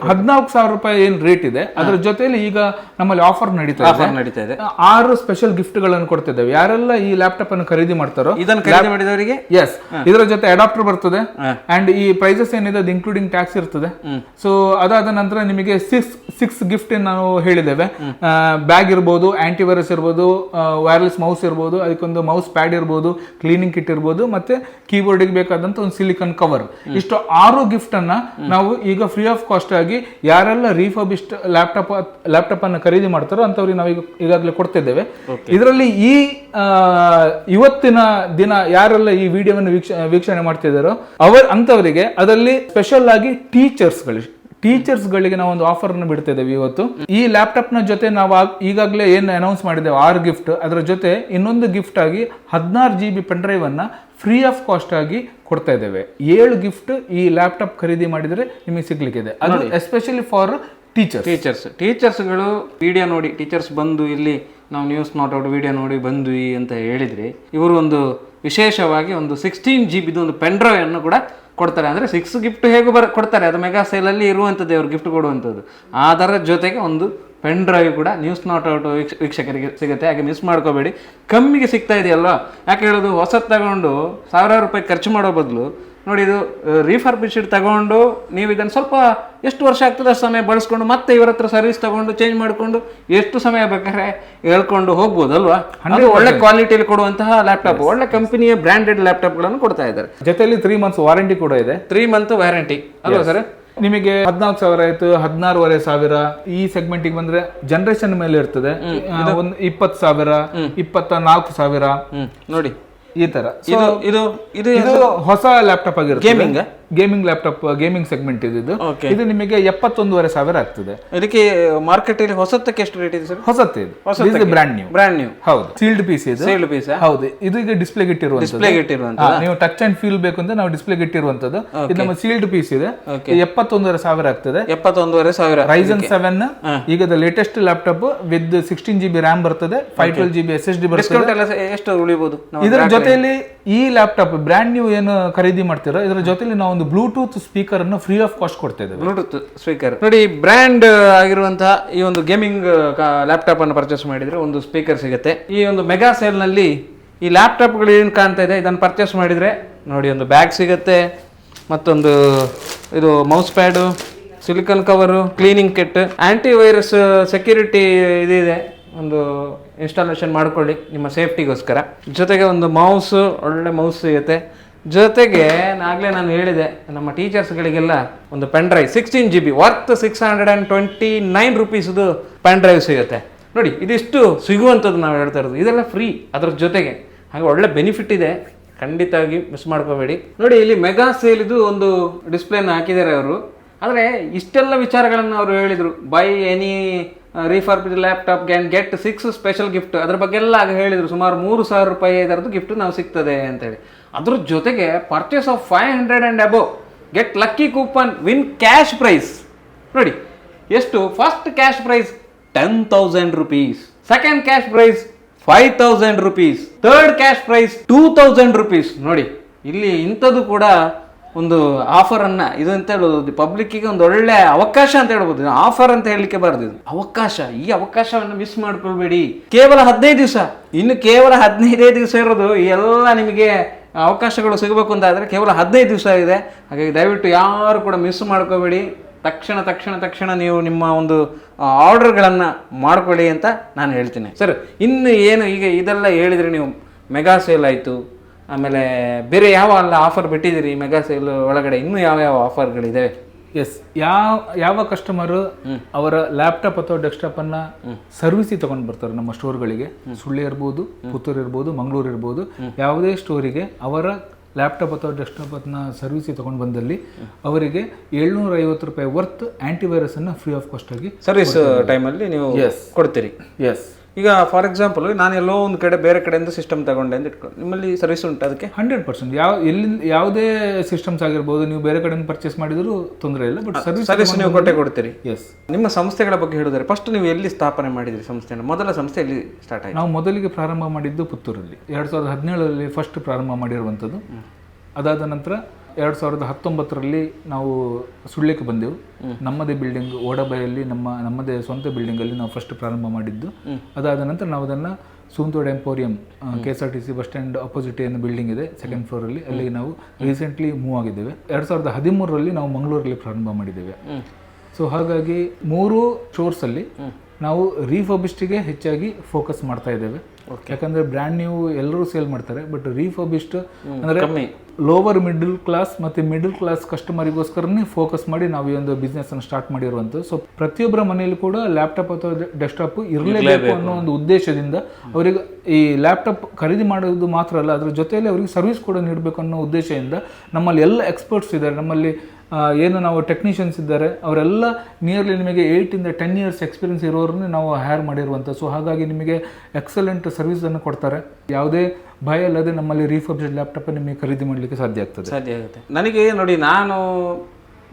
ಹದಿನಾಲ್ಕು ಸಾವಿರ ರೂಪಾಯಿ ಏನ್ ರೇಟ್ ಇದೆ ಅದರ ಜೊತೆಯಲ್ಲಿ ಈಗ ನಮ್ಮಲ್ಲಿ ಆಫರ್ ನಡೀತಾ ಇದೆ. ನಡೀತಾ ಇದೆ. ಆರು ಸ್ಪೆಷಲ್ ಗಿಫ್ಟ್ಗಳನ್ನು ಕೊಡ್ತಿದ್ದೇವೆ. ಯಾರೆಲ್ಲ ಈ ಲ್ಯಾಪ್ಟಾಪ್ ಅನ್ನು ಖರೀದಿ ಮಾಡ್ತಾರೋ ಇದನ್ನು ಖರೀದಿ ಮಾಡಿದವರಿಗೆ? ಎಸ್ ಇದರ ಜೊತೆ ಅಡಾಪ್ಟರ್ ಬರ್ತದೆ. ಅಂಡ್ ಈ ಪ್ರೈಸಸ್ ಏನಿದೆ ಅದು ಇನ್ಕ್ಲೂಡಿಂಗ್ ಟ್ಯಾಕ್ಸ್ ಇರ್ತದೆ. ಸೊ ಅದಾದ ನಂತರ ನಿಮಗೆ ಸಿಕ್ಸ್ ಸಿಕ್ಸ್ ಗಿಫ್ಟ್ ನಾವು ಹೇಳಿದ್ದೇವೆ. ಬ್ಯಾಗ್ ಇರ್ಬೋದು ಆಂಟಿವೈರಸ್ ಇರ್ಬೋದು ವೈರ್ಲೆಸ್ ಮೌಸ್ ಇರ್ಬೋದು ಅದಕ್ಕೊಂದು ಮೌಸ್ ಪ್ಯಾಡ್ ಇರ್ಬೋದು ಕ್ಲೀನಿಂಗ್ ಕಿಟ್ ಇರ್ಬೋದು ಮತ್ತೆ ಕೀಬೋರ್ಡಿಗೆ ಬೇಕಾದಂತ ಒಂದು ಸಿಲಿಕನ್ ಕವರ್ ಇಷ್ಟು ಆರು ಗಿಫ್ಟ್ ಅನ್ನ ನಾವು ಈಗ ಫ್ರೀ ಆಫ್ ಕಾಸ್ಟ್ ಆಗಿ ಯಾರೆಲ್ಲ ರೀಫರ್ಬಿಸ್ಟ್ ಲ್ಯಾಪ್ಟಾಪ್ ಲ್ಯಾಪ್ಟಾಪ್ ಅನ್ನು ಖರೀದಿ ಮಾಡ್ತಾರೋ ಅಂತವ್ರಿಗೆ ನಾವು ಈಗ ಈಗಾಗಲೇ ಕೊಡ್ತಿದ್ದೇವೆ. ಇದರಲ್ಲಿ ಈ ಇವತ್ತಿನ ದಿನ ಯಾರೆಲ್ಲ ಈ ವಿಡಿಯೋವನ್ನು ವೀಕ್ಷ ವೀಕ್ಷಣೆ ಮಾಡ್ತಿದ್ದಾರೋ ಅವರ್ ಅಂತವರಿಗೆ ಅದರಲ್ಲಿ ಸ್ಪೆಷಲ್ ಆಗಿ ಟೀಚರ್ಸ್ಗಳು ಟೀಚರ್ಸ್ ಗಳಿಗೆ ನಾವು ಒಂದು ಆಫರ್ ಅನ್ನು ಬಿಡ್ತಾ ಇದ್ದೇವೆ ಇವತ್ತು. ಈ ಲ್ಯಾಪ್ಟಾಪ್ನ ಜೊತೆ ನಾವು ಈಗಾಗಲೇ ಏನು ಅನೌನ್ಸ್ ಮಾಡಿದ್ದೇವೆ ಆರು ಗಿಫ್ಟ್ ಅದರ ಜೊತೆ ಇನ್ನೊಂದು ಗಿಫ್ಟ್ ಆಗಿ ಹದಿನಾರು ಜಿ ಬಿ ಪೆನ್ಡ್ರೈವ್ ಅನ್ನ ಫ್ರೀ ಆಫ್ ಕಾಸ್ಟ್ ಆಗಿ ಕೊಡ್ತಾ ಇದ್ದೇವೆ. ಏಳು ಗಿಫ್ಟ್ ಈ ಲ್ಯಾಪ್ಟಾಪ್ ಖರೀದಿ ಮಾಡಿದ್ರೆ ನಿಮಗೆ ಸಿಗ್ಲಿಕ್ಕಿದೆ. ಅದು ಎಸ್ಪೆಷಲಿ ಫಾರ್ ಟೀಚರ್ಸ್ ಟೀಚರ್ಸ್ ಟೀಚರ್ಸ್ಗಳು ವಿಡಿಯೋ ನೋಡಿ ಟೀಚರ್ಸ್ ಬಂದು ಇಲ್ಲಿ ನಾವು ನ್ಯೂಸ್ ನಾಟ್ ಔಟ್ ವಿಡಿಯೋ ನೋಡಿ ಬಂದ್ವಿ ಅಂತ ಹೇಳಿದ್ರೆ ಇವರು ಒಂದು ವಿಶೇಷವಾಗಿ ಒಂದು ಸಿಕ್ಸ್ಟೀನ್ ಜಿ ಬಿದು ಒಂದು ಅನ್ನು ಕೂಡ ಕೊಡ್ತಾರೆ. ಅಂದರೆ ಸಿಕ್ಸ್ ಗಿಫ್ಟ್ ಹೇಗೂ ಬರ, ಕೊಡ್ತಾರೆ. ಅದು ಮೆಗಾ ಸೇಲಲ್ಲಿ ಇರುವಂಥದ್ದೇ ಅವ್ರು ಗಿಫ್ಟ್ ಕೊಡುವಂಥದ್ದು. ಅದರ ಜೊತೆಗೆ ಒಂದು ಪೆನ್ ಡ್ರೈವ್ ಕೂಡ ನ್ಯೂಸ್ ನಾಟ್ ಔಟ್ ವೀಕ್ಷ ವೀಕ್ಷಕರಿಗೆ ಸಿಗುತ್ತೆ. ಹಾಗೆ ಮಿಸ್ ಮಾಡ್ಕೋಬೇಡಿ. ಕಮ್ಮಿಗೆ ಸಿಗ್ತಾ ಇದೆಯಲ್ವಾ? ಯಾಕೆ ಹೇಳೋದು? ಹೊಸದು ತಗೊಂಡು ಸಾವಿರಾರು ರೂಪಾಯಿ ಖರ್ಚು ಮಾಡೋ ಬದಲು ನೋಡಿ ಇದು ರೀಫರ್ಬಿಶ್ಡ್ ತಗೊಂಡು ನೀವು ಇದನ್ನು ಸ್ವಲ್ಪ ಎಷ್ಟು ವರ್ಷ ಆಗ್ತದೆ ಅಷ್ಟು ಸಮಯ ಬಳಸ್ಕೊಂಡು ಮತ್ತೆ ಇವರ ಹತ್ರ ಸರ್ವಿಸ್ ತಗೊಂಡು ಚೇಂಜ್ ಮಾಡಿಕೊಂಡು ಎಷ್ಟು ಸಮಯ ಬೇಕಾದ್ರೆ ಹೇಳ್ಕೊಂಡು ಹೋಗ್ಬೋದಲ್ವಾ? ಅಂದ್ರೆ ಒಳ್ಳೆ ಕ್ವಾಲಿಟಿಯಲ್ಲಿ ಕೊಡುವಂತಹ ಲ್ಯಾಪ್ಟಾಪ್ ಒಳ್ಳೆ ಕಂಪನಿಯ ಬ್ರ್ಯಾಂಡೆಡ್ ಲ್ಯಾಪ್ಟಾಪ್ಗಳನ್ನು ಕೊಡ್ತಾ ಇದ್ದಾರೆ. ಜೊತೆಯಲ್ಲಿ ತ್ರೀ ಮಂತ್ಸ್ ವಾರಂಟಿ ಕೂಡ ಇದೆ. ತ್ರೀ ಮಂತ್ ವ್ಯಾರಂಟಿ ಅಲ್ವಾ ಸರ್ ನಿಮಗೆ ಹದಿನಾಲ್ಕು ಸಾವಿರ ಆಯ್ತು ಹದಿನಾರೂವರೆ ಸಾವಿರ ಈ ಸೆಗ್ಮೆಂಟಿಗೆ ಬಂದ್ರೆ ಜನರೇಷನ್ ಮೇಲೆ ಇರ್ತದೆ. ಒಂದು ಇಪ್ಪತ್ತು ಸಾವಿರ ಇಪ್ಪತ್ತ ನಾಲ್ಕು ಸಾವಿರ. ನೋಡಿ. ಈ ತರ. ಇದು ಇದು ಹೊಸ ಲ್ಯಾಪ್ಟಾಪ್ ಆಗಿರುತ್ತೆ? ಗೇಮಿಂಗ್ ಲ್ಯಾಪ್ಟಾಪ್ ಗೇಮಿಂಗ್ ಸೆಗ್ಮೆಂಟ್ ಇದ್ದು ಇದು. ಇದು. ನಿಮಗೆ ಎಪ್ಪತ್ತೊಂದೂವರೆ ಸಾವಿರ ಆಗ್ತದೆ. ಇದಕ್ಕೆ ಮಾರ್ಕೆಟಲ್ಲಿ ಹೊಸತಕ್ಕೆ ಎಷ್ಟು ರೇಟ್ ಇದೆ ಸರ್? ಹೊಸತ್ತೆ ಇದು. ಬ್ರ್ಯಾಂಡ್ ನ್ಯೂ ಬ್ರ್ಯಾಂಡ್ ನ್ಯೂ ಹೌದು. ಸೀಲ್ಡ್ ಪೀಸ್ ಇದು. ಸೀಲ್ಡ್ ಪೀಸ್ ಹೌದು. ಇದು ಈಗ ಡಿಸ್ಪ್ಲೇ ಇಟ್ಟಿರುವಂತದ್ದು ಡಿಸ್ಪ್ಲೇ ಇಟ್ಟಿರುವಂತ ಹಾ, ನೀವು ಟಚ್ ಅಂಡ್ ಫೀಲ್ ಬೇಕು ಅಂತ ನಾವು ಡಿಸ್ಪ್ಲೇ ಇಟ್ಟಿರುವಂತದ್ದು ಇದು ನಮ್ಮ ಸೀಲ್ಡ್ ಪೀಸ್ ಇದೆ. ಎಪ್ಪತ್ತೊಂದುವರೆ ಸಾವಿರ ಆಗ್ತದೆ. ಎಪ್ಪತ್ತೊಂದುವರೆ ಸಾವಿರ ರೈಸನ್ ಸೆವೆನ್ ಈಗ latest laptop with sixteen G B RAM ಬರ್ತದೆ. Five twelve G B S S D ಬರ್ತದೆ. ಎಷ್ಟು ಉಳಿಬಹುದು ಇದರ ಜೊತೆಯಲ್ಲಿ ಈ ಲ್ಯಾಪ್ಟಾಪ್ ಬ್ರ್ಯಾಂಡ್ ನೀವು ಏನು ಖರೀದಿ ಮಾಡ್ತೀರೋ ಇದರ ಜೊತೆಲಿ ನಾವು ಒಂದು ಬ್ಲೂಟೂತ್ ಸ್ಪೀಕರ್ ಅನ್ನು ಫ್ರೀ ಆಫ್ ಕಾಸ್ಟ್ ಕೊಡ್ತಾ ಇದ್ದೇವೆ. ಬ್ಲೂಟೂತ್ ಸ್ಪೀಕರ್ ನೋಡಿ ಬ್ರ್ಯಾಂಡ್ ಆಗಿರುವಂತಹ ಈ ಒಂದು ಗೇಮಿಂಗ್ ಲ್ಯಾಪ್ಟಾಪ್ ಅನ್ನು ಪರ್ಚೇಸ್ ಮಾಡಿದ್ರೆ ಒಂದು ಸ್ಪೀಕರ್ ಸಿಗುತ್ತೆ. ಈ ಒಂದು ಮೆಗಾ ಸೇಲ್ನಲ್ಲಿ ಈ ಲ್ಯಾಪ್ಟಾಪ್ಗಳು ಏನು ಕಾಣ್ತಾ ಇದೆ ಇದನ್ನು ಪರ್ಚೇಸ್ ಮಾಡಿದ್ರೆ ನೋಡಿ ಒಂದು ಬ್ಯಾಗ್ ಸಿಗುತ್ತೆ ಮತ್ತೊಂದು ಇದು mouse pad silicon cover cleaning kit anti virus security ಇದಿದೆ ಒಂದು ಇನ್ಸ್ಟಾಲೇಷನ್ ಮಾಡ್ಕೊಳ್ಳಿ ನಿಮ್ಮ ಸೇಫ್ಟಿಗೋಸ್ಕರ ಜೊತೆಗೆ ಒಂದು ಮೌಸ್ ಒಳ್ಳೆ ಮೌಸ್ ಸಿಗುತ್ತೆ. ಜೊತೆಗೆ ಆಗಲೇ ನಾನು ಹೇಳಿದೆ, ನಮ್ಮ ಟೀಚರ್ಸ್ಗಳಿಗೆಲ್ಲ ಒಂದು pen drive sixteen G B worth six hundred and twenty nine ರುಪೀಸ್ದು pen drive ಸಿಗುತ್ತೆ. ನೋಡಿ, ಇದಿಷ್ಟು ಸಿಗುವಂಥದ್ದು ನಾವು ಹೇಳ್ತಾ ಇರೋದು. ಇದೆಲ್ಲ ಫ್ರೀ ಅದ್ರ ಜೊತೆಗೆ. ಹಾಗೆ ಒಳ್ಳೆ ಬೆನಿಫಿಟ್ ಇದೆ. ಖಂಡಿತವಾಗಿ ಮಿಸ್ ಮಾಡ್ಕೋಬೇಡಿ. ನೋಡಿ, ಇಲ್ಲಿ ಮೆಗಾ ಸೇಲ್ ಇದು ಒಂದು ಡಿಸ್ಪ್ಲೇನ ಹಾಕಿದ್ದಾರೆ ಅವರು. ಆದರೆ ಇಷ್ಟೆಲ್ಲ ವಿಚಾರಗಳನ್ನು ಅವರು ಹೇಳಿದರು. By any refurbished laptop can get six special gift ಅದ್ರ ಬಗ್ಗೆ ಎಲ್ಲ ಆಗ ಹೇಳಿದರು. ಸುಮಾರು ಮೂರು ಸಾವಿರ ರೂಪಾಯಿ ಇದರದ್ದು ಗಿಫ್ಟ್ ನಾವು ಸಿಗ್ತದೆ ಅಂತೇಳಿ. ಅದ್ರ ಜೊತೆಗೆ purchase of five hundred and above get lucky coupon win cash prize ನೋಡಿ, ಎಷ್ಟು? First cash prize ten thousand rupees second cash prize five thousand rupees third cash prize two thousand rupees ನೋಡಿ, ಇಲ್ಲಿ ಇಂಥದ್ದು ಕೂಡ ಒಂದು ಆಫರ್ ಅನ್ನ, ಇದು ಅಂತ ಹೇಳೋದು ಪಬ್ಲಿಕ್ಕಿಗೆ ಒಂದು ಒಳ್ಳೆ ಅವಕಾಶ ಅಂತ ಹೇಳ್ಬೋದು. ಆಫರ್ ಅಂತ ಹೇಳಲಿಕ್ಕೆ ಬಾರದು ಇದು. ಅವಕಾಶ, ಈ ಅವಕಾಶವನ್ನು ಮಿಸ್ ಮಾಡ್ಕೊಳ್ಬೇಡಿ. ಕೇವಲ ಹದಿನೈದು ದಿವಸ. ಇನ್ನು ಕೇವಲ ಹದಿನೈದೇ ದಿವಸ ಇರೋದು ಎಲ್ಲ ನಿಮಗೆ ಅವಕಾಶಗಳು ಸಿಗಬೇಕು ಅಂತ ಆದರೆ ಕೇವಲ ಹದಿನೈದು ದಿವಸ ಇದೆ. ಹಾಗಾಗಿ ದಯವಿಟ್ಟು ಯಾರು ಕೂಡ ಮಿಸ್ ಮಾಡ್ಕೋಬೇಡಿ. ತಕ್ಷಣ ತಕ್ಷಣ ತಕ್ಷಣ ನೀವು ನಿಮ್ಮ ಒಂದು ಆರ್ಡರ್ಗಳನ್ನು ಮಾಡ್ಕೊಳ್ಳಿ ಅಂತ ನಾನು ಹೇಳ್ತೀನಿ. ಸರ್, ಇನ್ನು ಏನು ಈಗ ಇದೆಲ್ಲ ಹೇಳಿದರೆ ನೀವು ಮೆಗಾ ಸೇಲ್ ಆಯಿತು ಆಮೇಲೆ ಬೇರೆ ಯಾವ ಅಲ್ಲ ಆಫರ್ ಬಿಟ್ಟಿದ್ದೀರಿ ಮೆಗಾ ಸೇಲ್ ಒಳಗಡೆ? ಇನ್ನೂ ಯಾವ ಯಾವ ಆಫರ್ಗಳಿದ್ದಾವೆ ಎಸ್ ಯಾವ ಯಾವ ಕಸ್ಟಮರು ಅವರ ಲ್ಯಾಪ್ಟಾಪ್ ಅಥವಾ ಡೆಸ್ಕ್ಟಾಪ್ ಅನ್ನ ಸರ್ವಿಸಿಗೆ ತಗೊಂಡು ಬರ್ತಾರೆ ನಮ್ಮ ಸ್ಟೋರ್ಗಳಿಗೆ ಸುಳ್ಳಿ ಇರ್ಬೋದು ಪುತ್ತೂರು ಇರ್ಬೋದು ಮಂಗಳೂರು ಇರ್ಬೋದು. ಯಾವುದೇ ಸ್ಟೋರಿಗೆ ಅವರ ಲ್ಯಾಪ್ಟಾಪ್ ಅಥವಾ ಡೆಸ್ಕ್ಟಾಪ್ ಅನ್ನ ಸರ್ವಿಸಿಗೆ ತಗೊಂಡು ಬಂದಲ್ಲಿ ಅವರಿಗೆ ಏಳ್ನೂರ ಐವತ್ತು ರೂಪಾಯಿ ವರ್ತ್ ಆಂಟಿವೈರಸ್ ಅನ್ನ ಫ್ರೀ ಆಫ್ ಕಾಸ್ಟ್ ಆಗಿ ಸರ್ವಿಸ್ ಟೈಮಲ್ಲಿ ನೀವು ಕೊಡ್ತೀರಿ. ಎಸ್ ಈಗ ಫಾರ್ ಎಕ್ಸಾಂಪಲ್ ನಾನು ಎಲ್ಲೋ ಒಂದು ಕಡೆ ಬೇರೆ ಕಡೆಯಿಂದ ಸಿಸ್ಟಮ್ ತಗೊಂಡೆ ಅಂತ ಇಟ್ಕೊಂಡು ನಿಮ್ಮಲ್ಲಿ ಸರ್ವಿಸ್ ಉಂಟು ಅದಕ್ಕೆ? ಹಂಡ್ರೆಡ್ ಪರ್ಸೆಂಟ್ ಯಾವ ಎಲ್ಲಿ ಯಾವುದೇ ಸಿಸ್ಟಮ್ಸ್ ಆಗಿರ್ಬೋದು ನೀವು ಬೇರೆ ಕಡೆಯಿಂದ ಪರ್ಚೇಸ್ ಮಾಡಿದರೂ ತೊಂದರೆ ಇಲ್ಲ ಬಟ್ ಸರ್ವಿಸ್ ಸರ್ವಿಸ್ ನೀವು ಕೊಟ್ಟೆ ಕೊಡ್ತೀರಿ. ಎಸ್ ನಿಮ್ಮ ಸಂಸ್ಥೆಗಳ ಬಗ್ಗೆ ಹೇಳಿದರೆ ಫಸ್ಟ್ ನೀವು ಎಲ್ಲಿ ಸ್ಥಾಪನೆ ಮಾಡಿದ್ರಿ ಸಂಸ್ಥೆಯನ್ನು? ಮೊದಲ ಸಂಸ್ಥೆ ಎಲ್ಲಿ ಸ್ಟಾರ್ಟ್ ಆಯಿತು? ನಾವು ಮೊದಲಿಗೆ ಪ್ರಾರಂಭ ಮಾಡಿದ್ದು ಪುತ್ತೂರಲ್ಲಿ. ಎರಡು ಸಾವಿರದ ಹದಿನೇಳರಲ್ಲಿ ಫಸ್ಟ್ ಪ್ರಾರಂಭ ಮಾಡಿರುವಂಥದ್ದು. ಅದಾದ ನಂತರ ಎರಡು ಸಾವಿರದ ಹತ್ತೊಂಬತ್ತರಲ್ಲಿ ನಾವು ಸುಳ್ಯಕ್ಕೆ ಬಂದೆವು. ನಮ್ಮದೇ ಬಿಲ್ಡಿಂಗ್ ಓಡಬೈಯಲ್ಲಿ ನಮ್ಮ ನಮ್ಮದೇ ಸ್ವಂತ ಬಿಲ್ಡಿಂಗಲ್ಲಿ ನಾವು ಫಸ್ಟ್ ಪ್ರಾರಂಭ ಮಾಡಿದ್ದು. ಅದಾದ ನಂತರ ನಾವು ಅದನ್ನು ಸೂಂತೋಡ್ emporium K S R T C bus stand opposite ಏನು ಬಿಲ್ಡಿಂಗ್ ಇದೆ ಸೆಕೆಂಡ್ ಫ್ಲೋರಲ್ಲಿ ಅಲ್ಲಿ. ನಾವು ರೀಸೆಂಟ್ಲಿ ಮೂವ್ ಆಗಿದ್ದೇವೆ. ಎರಡು ಸಾವಿರದ ಹದಿಮೂರರಲ್ಲಿ ನಾವು ಮಂಗಳೂರಲ್ಲಿ ಪ್ರಾರಂಭ ಮಾಡಿದ್ದೇವೆ. ಸೊ ಹಾಗಾಗಿ ಮೂರು ಸ್ಟೋರ್ಸಲ್ಲಿ ನಾವು ರೀಫರ್ಬಿಸ್ಟಿಗೆ ಹೆಚ್ಚಾಗಿ ಫೋಕಸ್ ಮಾಡ್ತಾ ಇದ್ದೇವೆ. ಯಾಕಂದ್ರೆ ಬ್ರ್ಯಾಂಡ್ ನೀವು ಎಲ್ಲರೂ ಸೇಲ್ ಮಾಡ್ತಾರೆ ಬಟ್ ರೀಫರ್ಬಿಸ್ಟ್ ಅಂದ್ರೆ. ಲೋವರ್ ಮಿಡಲ್ ಕ್ಲಾಸ್ ಮತ್ತೆ ಮಿಡಲ್ ಕ್ಲಾಸ್ ಕಸ್ಟಮರಿಗೋಸ್ಕರನೇ ಫೋಕಸ್ ಮಾಡಿ ನಾವು ಈ ಒಂದು ಬಿಸ್ನೆಸ್ ಅನ್ನು ಸ್ಟಾರ್ಟ್ ಮಾಡಿರುವಂಥದ್ದು. ಸೊ ಪ್ರತಿಯೊಬ್ಬರ ಮನೆಯಲ್ಲಿ ಕೂಡ ಲ್ಯಾಪ್ಟಾಪ್ ಅಥವಾ ಡೆಸ್ಕ್ಟಾಪ್ ಇರಲೇಬೇಕು ಅನ್ನೋ ಒಂದು ಉದ್ದೇಶದಿಂದ ಅವರಿಗೆ ಈ ಲ್ಯಾಪ್ಟಾಪ್ ಖರೀದಿ ಮಾಡೋದು ಮಾತ್ರ ಅಲ್ಲ ಅದ್ರ ಜೊತೆಯಲ್ಲಿ ಅವರಿಗೆ ಸರ್ವಿಸ್ ಕೂಡ ನೀಡಬೇಕು ಅನ್ನೋ ಉದ್ದೇಶದಿಂದ ನಮ್ಮಲ್ಲಿ ಎಲ್ಲ ಎಕ್ಸ್ಪರ್ಟ್ಸ್ ಇದ್ದಾರೆ. ನಮ್ಮಲ್ಲಿ ಏನು ನಾವು ಟೆಕ್ನಿಷಿಯನ್ಸ್ ಇದ್ದಾರೆ, ಅವರೆಲ್ಲ ನಿಯರ್ಲಿ ನಿಮಗೆ ಏಯ್ಟಿಂದ ಟೆನ್ ಇಯರ್ಸ್ ಎಕ್ಸ್ಪೀರಿಯನ್ಸ್ ಇರೋರನ್ನೇ ನಾವು ಹೈರ್ ಮಾಡಿರುವಂಥ ಸೊ ಹಾಗಾಗಿ ನಿಮಗೆ ಎಕ್ಸಲೆಂಟ್ ಸರ್ವಿಸನ್ನು ಕೊಡ್ತಾರೆ. ಯಾವುದೇ ಭಯ ಇಲ್ಲದೆ ನಮ್ಮಲ್ಲಿ ರೀಫರ್ಬ್ಡ್ ಲ್ಯಾಪ್ಟಾಪ್ ನಿಮಗೆ ಖರೀದಿ ಮಾಡಲಿಕ್ಕೆ ಸಾಧ್ಯ ಆಗ್ತದೆ. ಸಾಧ್ಯ ಆಗುತ್ತೆ. ನನಗೆ ನೋಡಿ, ನಾನು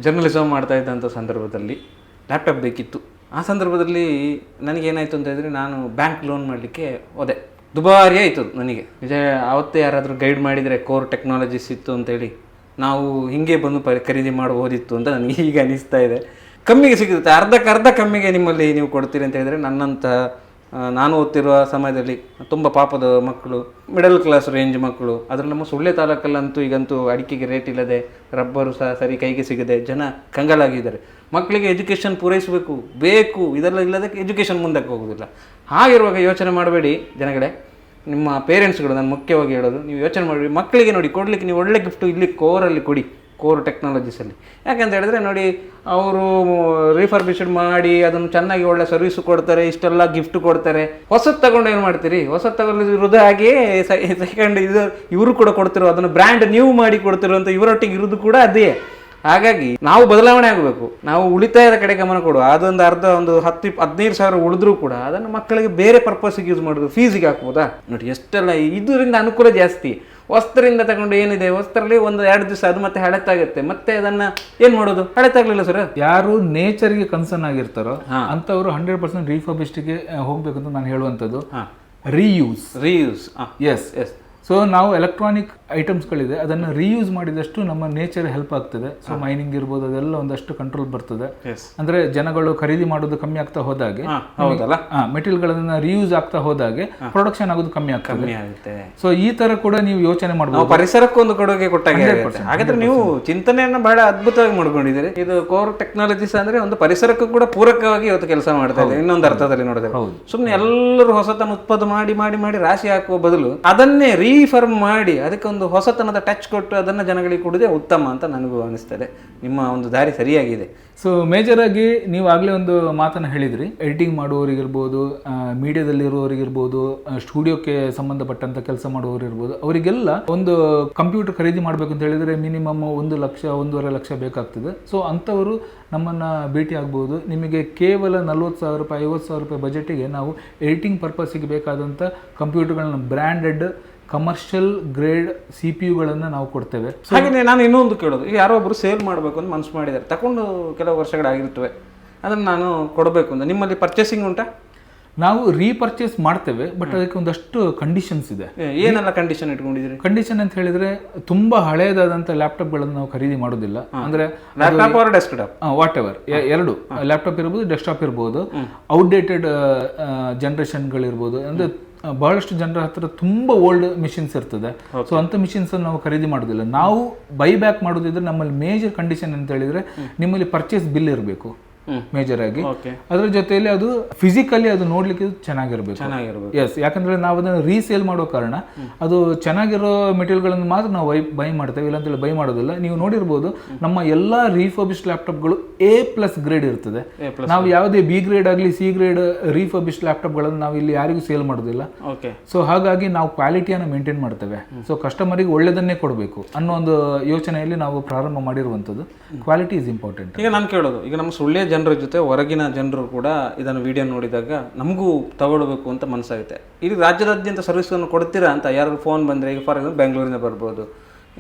ಜರ್ನಲಿಸಮ್ ಮಾಡ್ತಾ ಇದ್ದಂಥ ಸಂದರ್ಭದಲ್ಲಿ ಲ್ಯಾಪ್ಟಾಪ್ ಬೇಕಿತ್ತು. ಆ ಸಂದರ್ಭದಲ್ಲಿ ನನಗೇನಾಯಿತು ಅಂತ ಹೇಳಿದ್ರೆ, ನಾನು ಬ್ಯಾಂಕ್ ಲೋನ್ ಮಾಡಲಿಕ್ಕೆ ಹೋದೆ. ದುಬಾರಿ ಆಯಿತು ನನಗೆ. ನಿಜ, ಅವತ್ತೇ ಯಾರಾದರೂ ಗೈಡ್ ಮಾಡಿದರೆ ಕೋರ್ ಟೆಕ್ನಾಲಜೀಸ್ ಇತ್ತು ಅಂತೇಳಿ. ನಾವು ಹಿಂಗೆ ಬಂದು ಖರೀದಿ ಮಾಡ್ಬೋದಿತ್ತು ಅಂತ ನನಗೆ ಈಗ ಅನಿಸ್ತಾ ಇದೆ. ಕಮ್ಮಿಗೆ ಸಿಗುತ್ತೆ ಅರ್ಧಕ್ಕೆ ಅರ್ಧ ಕಮ್ಮಿಗೆ ನಿಮ್ಮಲ್ಲಿ ನೀವು ಕೊಡ್ತೀರಿ ಅಂತ ಹೇಳಿದ್ರೆ ನನ್ನಂಥ ನಾನು ಓದ್ತಿರುವ ಸಮಯದಲ್ಲಿ ತುಂಬ ಪಾಪದ ಮಕ್ಕಳು ಮಿಡಲ್ ಕ್ಲಾಸ್ ರೇಂಜ್ ಮಕ್ಕಳು, ಅದರಲ್ಲಿ ನಮ್ಮ ಸುಳ್ಳೆ ತಾಲೂಕಲ್ಲಂತೂ ಈಗಂತೂ ಅಡಿಕೆಗೆ ರೇಟ್ ಇಲ್ಲದೆ ರಬ್ಬರು ಸಹ ಸರಿ ಕೈಗೆ ಸಿಗದೆ ಜನ ಕಂಗಾಲಾಗಿದ್ದಾರೆ. ಮಕ್ಕಳಿಗೆ ಎಜುಕೇಷನ್ ಪೂರೈಸಬೇಕು, ಬೇಕು, ಇದೆಲ್ಲ ಇಲ್ಲದಕ್ಕೆ ಎಜುಕೇಷನ್ ಮುಂದಕ್ಕೆ ಹೋಗೋದಿಲ್ಲ ಹಾಗಿರುವಾಗ ಯೋಚನೆ ಮಾಡಬೇಡಿ ಜನಗಳೇ. ನಿಮ್ಮ ಪೇರೆಂಟ್ಸ್ಗಳು ನಾನು ಮುಖ್ಯವಾಗಿ ಹೇಳೋದು, ನೀವು ಯೋಚನೆ ಮಾಡಿ, ಮಕ್ಕಳಿಗೆ ನೋಡಿ, ಕೊಡಲಿಕ್ಕೆ ನೀವು ಒಳ್ಳೆ ಗಿಫ್ಟು ಇಲ್ಲಿ ಕೋರಲ್ಲಿ ಕೊಡಿ, ಕೋರ್ ಟೆಕ್ನಾಲಜೀಸಲ್ಲಿ ಯಾಕೆಂತ ಹೇಳಿದ್ರೆ ನೋಡಿ, ಅವರು ರಿಫರ್ಬಿಷಡ್ ಮಾಡಿ, ಅದನ್ನು ಚೆನ್ನಾಗಿ ಒಳ್ಳೆ ಸರ್ವಿಸ್ ಕೊಡ್ತಾರೆ, ಇಷ್ಟೆಲ್ಲ ಗಿಫ್ಟ್ ಕೊಡ್ತಾರೆ. ಹೊಸದು ತಗೊಂಡು ಏನು ಮಾಡ್ತೀರಿ? ಹೊಸದು ತಗೊಂಡು ಹಾಗೆ ಸೆಕೆಂಡ್ ಇದು, ಇವರು ಕೂಡ ಕೊಡ್ತಿರೋ, ಅದನ್ನು ಬ್ರ್ಯಾಂಡ್ ನೀವು ಮಾಡಿ ಕೊಡ್ತಿರೋ ಅಂತ ಇವರೊಟ್ಟಿಗೆ ಇರೋದು ಕೂಡ ಅದೇ. ಹಾಗಾಗಿ ನಾವು ಬದಲಾವಣೆ ಆಗಬೇಕು. ನಾವು ಉಳಿತಾಯದ ಕಡೆ ಗಮನ ಕೊಡುವ. ಅದೊಂದು ಅರ್ಧ ಒಂದು ಹತ್ತು ಇಪ್ಪ ಹದಿನೈದು ಸಾವಿರ ಉಳಿದ್ರೂ ಕೂಡ ಅದನ್ನು ಮಕ್ಕಳಿಗೆ ಬೇರೆ ಪರ್ಪಸ್ಗೆ ಯೂಸ್ ಮಾಡೋದು ಫೀಸಿಗೆ ಹಾಕ್ಬೋದಾ? ನೋಡಿ ಎಷ್ಟೆಲ್ಲ ಇದರಿಂದ ಅನುಕೂಲ ಜಾಸ್ತಿ. ವಸ್ತ್ರದಿಂದ ತಗೊಂಡು ಏನಿದೆ ವಸ್ತ್ರಲ್ಲಿ ಒಂದು ಎರಡು ದಿವಸ ಅದು ಮತ್ತೆ ಹಳೆತಾಗುತ್ತೆ. ಮತ್ತೆ ಅದನ್ನ ಏನ್ ಮಾಡೋದು? ಹಳೆತಾಗ್ಲಿಲ್ಲ ಸರ್ ಯಾರು ನೇಚರ್ಗೆ ಕನ್ಸರ್ನ್ ಆಗಿರ್ತಾರೋ ಅಂತವರು ಹಂಡ್ರೆಡ್ ಪರ್ಸೆಂಟ್ ರೀಫರ್ಬಿಸ್ಟ್ಗೆ ಹೋಗ್ಬೇಕು ಅಂತ ನಾನು ಹೇಳುವಂಥದ್ದು. Reuse reuse yes yes so ನಾವು ಎಲೆಕ್ಟ್ರಾನಿಕ್ ಐಟಮ್ಸ್ಗಳಿದೆ ಅದನ್ನು ರೀಯೂಸ್ ಮಾಡಿದಷ್ಟು ನಮ್ಮ ನೇಚರ್ ಹೆಲ್ಪ್ ಆಗ್ತದೆ. ಸೊ ಮೈನಿಂಗ್ ಇರ್ಬೋದು ಅದೆಲ್ಲ ಒಂದಷ್ಟು ಕಂಟ್ರೋಲ್ ಬರ್ತದೆ. ಅಂದ್ರೆ ಜನಗಳು ಖರೀದಿ ಮಾಡೋದು ಕಮ್ಮಿ ಆಗ್ತಾ ಹೋದಾಗೆ ಮೆಟೀರಿಯಲ್ಗಳನ್ನ ರೀಯೂಸ್ ಆಗ್ತಾ ಹೋದಾಗೆ ಪ್ರೊಡಕ್ಷನ್ ಆಗೋದು ಕಮ್ಮಿ ಆಗ್ತದೆ. ಸೊ ಈ ತರ ಕೂಡ ನೀವು ಯೋಚನೆ ಮಾಡಬಹುದು ಪರಿಸರಕ್ಕೂ ಒಂದು ಕೊಡುಗೆ ಕೊಟ್ಟಾಗ. ಹಾಗಾದ್ರೆ ನೀವು ಚಿಂತನೆಯನ್ನ ಬಹಳ ಅದ್ಭುತವಾಗಿ ಮಾಡ್ಕೊಂಡಿದ್ದೀರಿ. ಇದು ಕೋರ್ ಟೆಕ್ನಾಲಜೀಸ್ ಅಂದ್ರೆ ಒಂದು ಪರಿಸರಕ್ಕೂ ಕೂಡ ಪೂರಕವಾಗಿ ಇವತ್ತು ಕೆಲಸ ಮಾಡ್ತಾ ಇದೆ. ಇನ್ನೊಂದು ಅರ್ಥದಲ್ಲಿ ನೋಡಿದ್ರೆ. ಸುಮ್ಮನೆ ಎಲ್ಲರೂ ಹೊಸತನ ಉತ್ಪಾದ ಮಾಡಿ ಮಾಡಿ ಮಾಡಿ ರಾಶಿ ಹಾಕುವ ಬದಲು ಅದನ್ನೇ ರೀಫರ್ಮ್ ಮಾಡಿ ಅದಕ್ಕೊಂದು ಹೊಸತನದ ಟಚ್ ಕೊಟ್ಟು ಅದನ್ನು ಜನಗಳಿಗೆ ಕೊಡೋದೇ ಉತ್ತಮ ಅಂತ ನನಗೂ ಅನಿಸ್ತದೆ. ನಿಮ್ಮ ಒಂದು ದಾರಿ ಸರಿಯಾಗಿದೆ. ಸೊ ಮೇಜರ್ ಆಗಿ ನೀವು ಆಗಲೇ ಒಂದು ಮಾತನ್ನು ಹೇಳಿದ್ರಿ. ಎಡಿಟಿಂಗ್ ಮಾಡುವವರಿಗಿರ್ಬೋದು ಮೀಡಿಯಾದಲ್ಲಿರುವವರಿಗಿರ್ಬೋದು ಸ್ಟುಡಿಯೋಕ್ಕೆ ಸಂಬಂಧಪಟ್ಟಂತ ಕೆಲಸ ಮಾಡುವವರಿರ್ಬೋದು, ಅವರಿಗೆಲ್ಲ ಒಂದು ಕಂಪ್ಯೂಟರ್ ಖರೀದಿ ಮಾಡಬೇಕು ಅಂತ ಹೇಳಿದ್ರೆ ಮಿನಿಮಮ್ ಒಂದು ಲಕ್ಷ, ಒಂದೂವರೆ ಲಕ್ಷ ಬೇಕಾಗ್ತದೆ. ಸೊ ಅಂಥವರು ನಮ್ಮನ್ನ ಭೇಟಿ ಆಗ್ಬೋದು. ನಿಮಗೆ ಕೇವಲ ನಲ್ವತ್ತು ಸಾವಿರ ರೂಪಾಯಿ, ಐವತ್ತು ಸಾವಿರ ರೂಪಾಯಿ ಬಜೆಟಿಗೆ ನಾವು ಎಡಿಟಿಂಗ್ ಪರ್ಪಸ್ಸಿಗೆ ಬೇಕಾದಂಥ ಕಂಪ್ಯೂಟರ್ಗಳನ್ನ branded commercial grade C P ಯುಗಳನ್ನು ನಾವು ಕೊಡ್ತೇವೆ. ಹಾಗೆಯೇ ನಾನು ಇನ್ನೊಂದು ಕೇಳೋದು. ಈಗ ಯಾರೋ ಒಬ್ರು ಸೇಲ್ ಮಾಡಬೇಕು ಅಂತ ಮನಸ್ಸು ಮಾಡಿದ್ದಾರೆ. ತಗೊಂಡು ಕೆಲವು ವರ್ಷಗಳಾಗಿರ್ತವೆ. ಅದನ್ನು ನಾನು ಕೊಡಬೇಕು ಅಂತ. ನಿಮ್ಮಲ್ಲಿ ಪರ್ಚೇಸಿಂಗ್ ಉಂಟಾ? ನಾವು ರೀಪರ್ಚೇಸ್ ಮಾಡ್ತೇವೆ ಬಟ್ ಅದಕ್ಕೆ ಒಂದಷ್ಟು ಕಂಡೀಷನ್ಸ್ ಇದೆ. ಏನೆಲ್ಲ ಕಂಡೀಷನ್ ಇಟ್ಕೊಂಡಿದ್ದೀರಿ? ಕಂಡೀಷನ್ ಅಂತ ಹೇಳಿದ್ರೆ ತುಂಬಾ ಹಳೆಯದಾದಂಥ ಲ್ಯಾಪ್ಟಾಪ್ಗಳನ್ನು ನಾವು ಖರೀದಿ ಮಾಡೋದಿಲ್ಲ. ಅಂದ್ರೆ laptop or desktop whatever ಎರಡು. ಲ್ಯಾಪ್ಟಾಪ್ ಇರ್ಬೋದು ಡೆಸ್ಕ್ಟಾಪ್ ಇರ್ಬೋದು. ಔಟ್ಡೇಟೆಡ್ ಜನ್ರೇಷನ್ಗಳಿರ್ಬೋದು ಅಂದ್ರೆ ಬಹಳಷ್ಟು ಜನರ ಹತ್ರ ತುಂಬ ಓಲ್ಡ್ ಮಿಷಿನ್ಸ್ ಇರ್ತದೆ. ಸೊ ಅಂತ ಮಿಷಿನ್ಸ್ ನಾವು ಖರೀದಿ ಮಾಡೋದಿಲ್ಲ ನಾವು ಬೈ ಬ್ಯಾಕ್ ಮಾಡೋದಿದ್ರೆ ನಮ್ಮಲ್ಲಿ ಮೇಜರ್ ಕಂಡೀಷನ್ ಅಂತ ಹೇಳಿದ್ರೆ ನಿಮ್ಮಲ್ಲಿ ಪರ್ಚೇಸ್ ಬಿಲ್ ಇರಬೇಕು. ಮೇಜರ್ ಆಗಿ. ಅದ್ರ ಜೊತೆಯಲ್ಲಿ ಅದು ಫಿಸಿಕಲಿ ಅದು ನೋಡ್ಲಿಕ್ಕೆ ಚೆನ್ನಾಗಿರ್ಬೇಕು. ಚೆನ್ನಾಗಿರ್ಬೇಕು. ಎಸ್ ಯಾಕಂದ್ರೆ ನಾವು ಅದನ್ನು ರೀಸೇಲ್ ಮಾಡೋ ಕಾರಣ ಅದು ಚೆನ್ನಾಗಿರೋ ಮೆಟೀರಿಯಲ್ಗಳನ್ನು ಮಾತ್ರ ನಾವು ಬೈ ಬೈ ಮಾಡ್ತೇವೆ. ಇಲ್ಲಾಂತೇಳಿ ಬೈ ಮಾಡೋದಿಲ್ಲ. ನೀವು ನೋಡಿರ್ಬೋದು ನಮ್ಮ ಎಲ್ಲಾ ರೀಫರ್ಬಿಸ್ಟ್ ಲ್ಯಾಪ್ಟಾಪ್ಗಳು ಎ ಪ್ಲಸ್ ಗ್ರೇಡ್ ಇರ್ತದೆ. ನಾವು ಯಾವುದೇ ಬಿ ಗ್ರೇಡ್ ಆಗಲಿ ಸಿ ಗ್ರೇಡ್ ರೀಫರ್ಬಿಸ್ಟ್ ಲ್ಯಾಪ್ಟಾಪ್ಗಳನ್ನು ನಾವು ಇಲ್ಲಿ ಯಾರಿಗೂ ಸೇಲ್ ಮಾಡೋದಿಲ್ಲ. ಸೊ ಹಾಗಾಗಿ ನಾವು ಕ್ವಾಲಿಟಿಯನ್ನು ಮೇಂಟೈನ್ ಮಾಡ್ತೇವೆ. ಸೊ ಕಸ್ಟಮರಿಗೆ ಒಳ್ಳೆಯದನ್ನೇ ಕೊಡಬೇಕು ಅನ್ನೋ ಒಂದು ಯೋಚನೆಯಲ್ಲಿ ನಾವು ಪ್ರಾರಂಭ ಮಾಡಿರುವಂಥದ್ದು. ಕ್ವಾಲಿಟಿ ಇಸ್ ಇಂಪಾರ್ಟೆಂಟ್ ಈಗ ನಾನು ಕೇಳೋದು. ಈಗ ನಮ್ಮ ಸುಳ್ಯ ಜನರ ಜೊತೆ ಹೊರಗಿನ ಜನರು ಕೂಡ ಇದನ್ನು ವಿಡಿಯೋ ನೋಡಿದಾಗ ನಮಗೂ ತಗೊಳ್ಬೇಕು ಅಂತ ಮನಸ್ಸಾಗುತ್ತೆ. ಇಲ್ಲಿ ರಾಜ್ಯದಾದ್ಯಂತ ಸರ್ವಿಸ್ಗಳನ್ನು ಕೊಡ್ತೀರಾ ಅಂತ ಯಾರು ಫೋನ್ ಬಂದರೆ ಈಗ ಫಾರ್ ಎಕ್ಸಾಂಪಲ್ ಬೆಂಗಳೂರಿಂದ ಬರ್ಬೋದು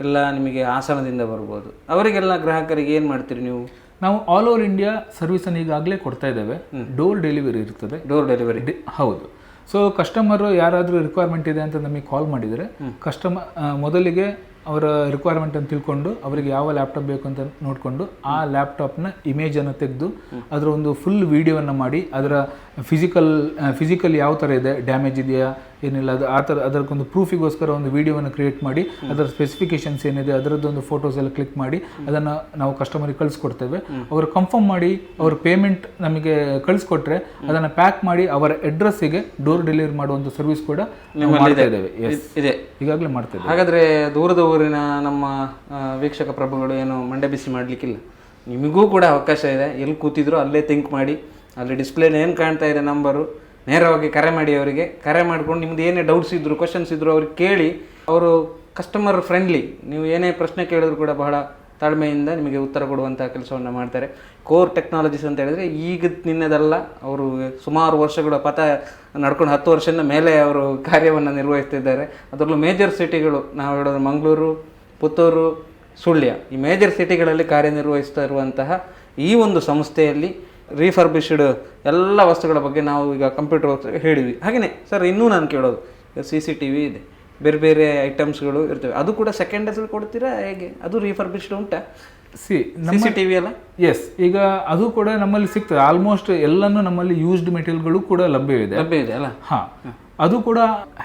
ಇಲ್ಲ ನಿಮಗೆ ಹಾಸನದಿಂದ ಬರ್ಬೋದು ಅವರಿಗೆಲ್ಲ ಗ್ರಾಹಕರಿಗೆ ಏನು ಮಾಡ್ತೀರಿ ನೀವು? ನಾವು ಆಲ್ ಓವರ್ ಇಂಡಿಯಾ ಸರ್ವಿಸನ್ನು ಈಗಾಗಲೇ ಕೊಡ್ತಾ ಇದ್ದೇವೆ. ಡೋರ್ ಡೆಲಿವರಿ ಇರ್ತದೆ. ಡೋರ್ ಡೆಲಿವರಿ ಹೌದು. ಸೊ ಕಸ್ಟಮರು ಯಾರಾದರೂ ರಿಕ್ವೈರ್ಮೆಂಟ್ ಇದೆ ಅಂತ ನಮಗೆ ಕಾಲ್ ಮಾಡಿದರೆ ಕಸ್ಟಮರ್ ಮೊದಲಿಗೆ ಅವರ ರಿಕ್ವೈರ್ಮೆಂಟ್ ಅಂತ ತಿಳ್ಕೊಂಡು ಅವರಿಗೆ ಯಾವ ಲ್ಯಾಪ್ಟಾಪ್ ಬೇಕು ಅಂತ ನೋಡಿಕೊಂಡು ಆ ಲ್ಯಾಪ್ಟಾಪ್ನ ಇಮೇಜನ್ನು ತೆಗೆದು ಅದರ ಒಂದು ಫುಲ್ ವೀಡಿಯೋವನ್ನು ಮಾಡಿ ಅದರ ಫಿಸಿಕಲ್ ಫಿಸಿಕಲ್ ಯಾವ ಥರ ಇದೆ? ಡ್ಯಾಮೇಜ್ ಇದೆಯಾ? ಏನಿಲ್ಲ? ಅದು ಆ ಥರ ಅದಕ್ಕೊಂದು ಪ್ರೂಫಿಗೋಸ್ಕರ ಒಂದು ವಿಡಿಯೋವನ್ನು ಕ್ರಿಯೇಟ್ ಮಾಡಿ ಅದರ ಸ್ಪೆಸಿಫಿಕೇಷನ್ಸ್ ಏನಿದೆ ಅದರದ್ದೊಂದು ಫೋಟೋಸ್ ಎಲ್ಲ ಕ್ಲಿಕ್ ಮಾಡಿ ಅದನ್ನು ನಾವು ಕಸ್ಟಮರಿಗೆ ಕಳಿಸ್ಕೊಡ್ತೇವೆ. ಅವರು ಕನ್ಫರ್ಮ್ ಮಾಡಿ ಅವ್ರ ಪೇಮೆಂಟ್ ನಮಗೆ ಕಳಿಸ್ಕೊಟ್ರೆ ಅದನ್ನು ಪ್ಯಾಕ್ ಮಾಡಿ ಅವರ ಅಡ್ರೆಸ್ಸಿಗೆ ಡೋರ್ ಡೆಲಿವರಿ ಮಾಡುವಂಥ ಸರ್ವಿಸ್ ಕೂಡ ಮಾಡ್ತಾ ಇದ್ದೇವೆ. ಇದೆ. ಈಗಾಗಲೇ ಮಾಡ್ತೇವೆ ಹಾಗಾದರೆ ದೂರದ ಊರಿನ ನಮ್ಮ ವೀಕ್ಷಕ ಪ್ರಭುಗಳು ಏನು ಮಂಡೆ ಬಿಸಿ ಮಾಡಲಿಕ್ಕಿಲ್ಲ. ನಿಮಗೂ ಕೂಡ ಅವಕಾಶ ಇದೆ. ಎಲ್ಲಿ ಕೂತಿದ್ರು ಅಲ್ಲೇ ಥಿಂಕ್ ಮಾಡಿ ಅಲ್ಲಿ ಡಿಸ್ಪ್ಲೇನ ಏನು ಕಾಣ್ತಾ ಇದೆ ನಂಬರು ನೇರವಾಗಿ ಕರೆ ಮಾಡಿ ಅವರಿಗೆ. ಕರೆ ಮಾಡಿಕೊಂಡು ನಿಮ್ದು ಏನೇ ಡೌಟ್ಸ್ ಇದ್ದರು ಕ್ವಶನ್ಸ್ ಇದ್ದರು ಅವ್ರಿಗೆ ಕೇಳಿ, ಅವರು ಕಸ್ಟಮರ್ ಫ್ರೆಂಡ್ಲಿ ನೀವು ಏನೇ ಪ್ರಶ್ನೆ ಕೇಳಿದ್ರು ಕೂಡ ಬಹಳ ತಾಳ್ಮೆಯಿಂದ ನಿಮಗೆ ಉತ್ತರ ಕೊಡುವಂಥ ಕೆಲಸವನ್ನು ಮಾಡ್ತಾರೆ. ಕೋರ್ ಟೆಕ್ನಾಲಜೀಸ್ ಅಂತ ಹೇಳಿದ್ರೆ ಈಗ ನಿನ್ನೆದಲ್ಲ, ಅವರು ಸುಮಾರು ವರ್ಷಗಳ ಪಥ ನಡ್ಕೊಂಡು ಹತ್ತು ವರ್ಷದ ಮೇಲೆ ಅವರು ಕಾರ್ಯವನ್ನು ನಿರ್ವಹಿಸ್ತಿದ್ದಾರೆ. ಅದರಲ್ಲೂ ಮೇಜರ್ ಸಿಟಿಗಳು ನಾವು ಹೇಳೋದು ಮಂಗಳೂರು, ಪುತ್ತೂರು, ಸುಳ್ಯ, ಈ ಮೇಜರ್ ಸಿಟಿಗಳಲ್ಲಿ ಕಾರ್ಯನಿರ್ವಹಿಸ್ತಾ ಇರುವಂತಹ ಈ ಒಂದು ಸಂಸ್ಥೆಯಲ್ಲಿ ರೀಫರ್ಬಿಶ್ಡ್ ಎಲ್ಲ ವಸ್ತುಗಳ ಬಗ್ಗೆ ನಾವು ಈಗ ಕಂಪ್ಯೂಟರ್ ಹೇಳಿದ್ವಿ. ಹಾಗೆಯೇ ಸರ್ ಇನ್ನೂ ನಾನು ಕೇಳೋದು. ಸಿ ಸಿ ಟಿ ವಿ ಇದೆ. ಬೇರೆ ಬೇರೆ ಐಟಮ್ಸ್ಗಳು ಇರ್ತವೆ. ಅದು ಕೂಡ ಸೆಕೆಂಡ್ ಡೇಸಲ್ಲಿ ಕೊಡ್ತೀರಾ ಹೇಗೆ? ಅದು ರೀಫರ್ಬಿಶ್ಡ್ ಉಂಟಾ? C C C T V ಅಲ್ಲ? ಎಸ್ ಈಗ ಅದು ಕೂಡ ನಮ್ಮಲ್ಲಿ ಸಿಗ್ತದೆ. ಆಲ್ಮೋಸ್ಟ್ ಎಲ್ಲನೂ ನಮ್ಮಲ್ಲಿ ಯೂಸ್ಡ್ ಮೆಟೀರಿಯಲ್ಗಳು ಕೂಡ ಲಭ್ಯವಿದೆ. ಲಭ್ಯ ಇದೆ ಅಲ್ಲ ಹಾ. ಅದು ಕೂಡ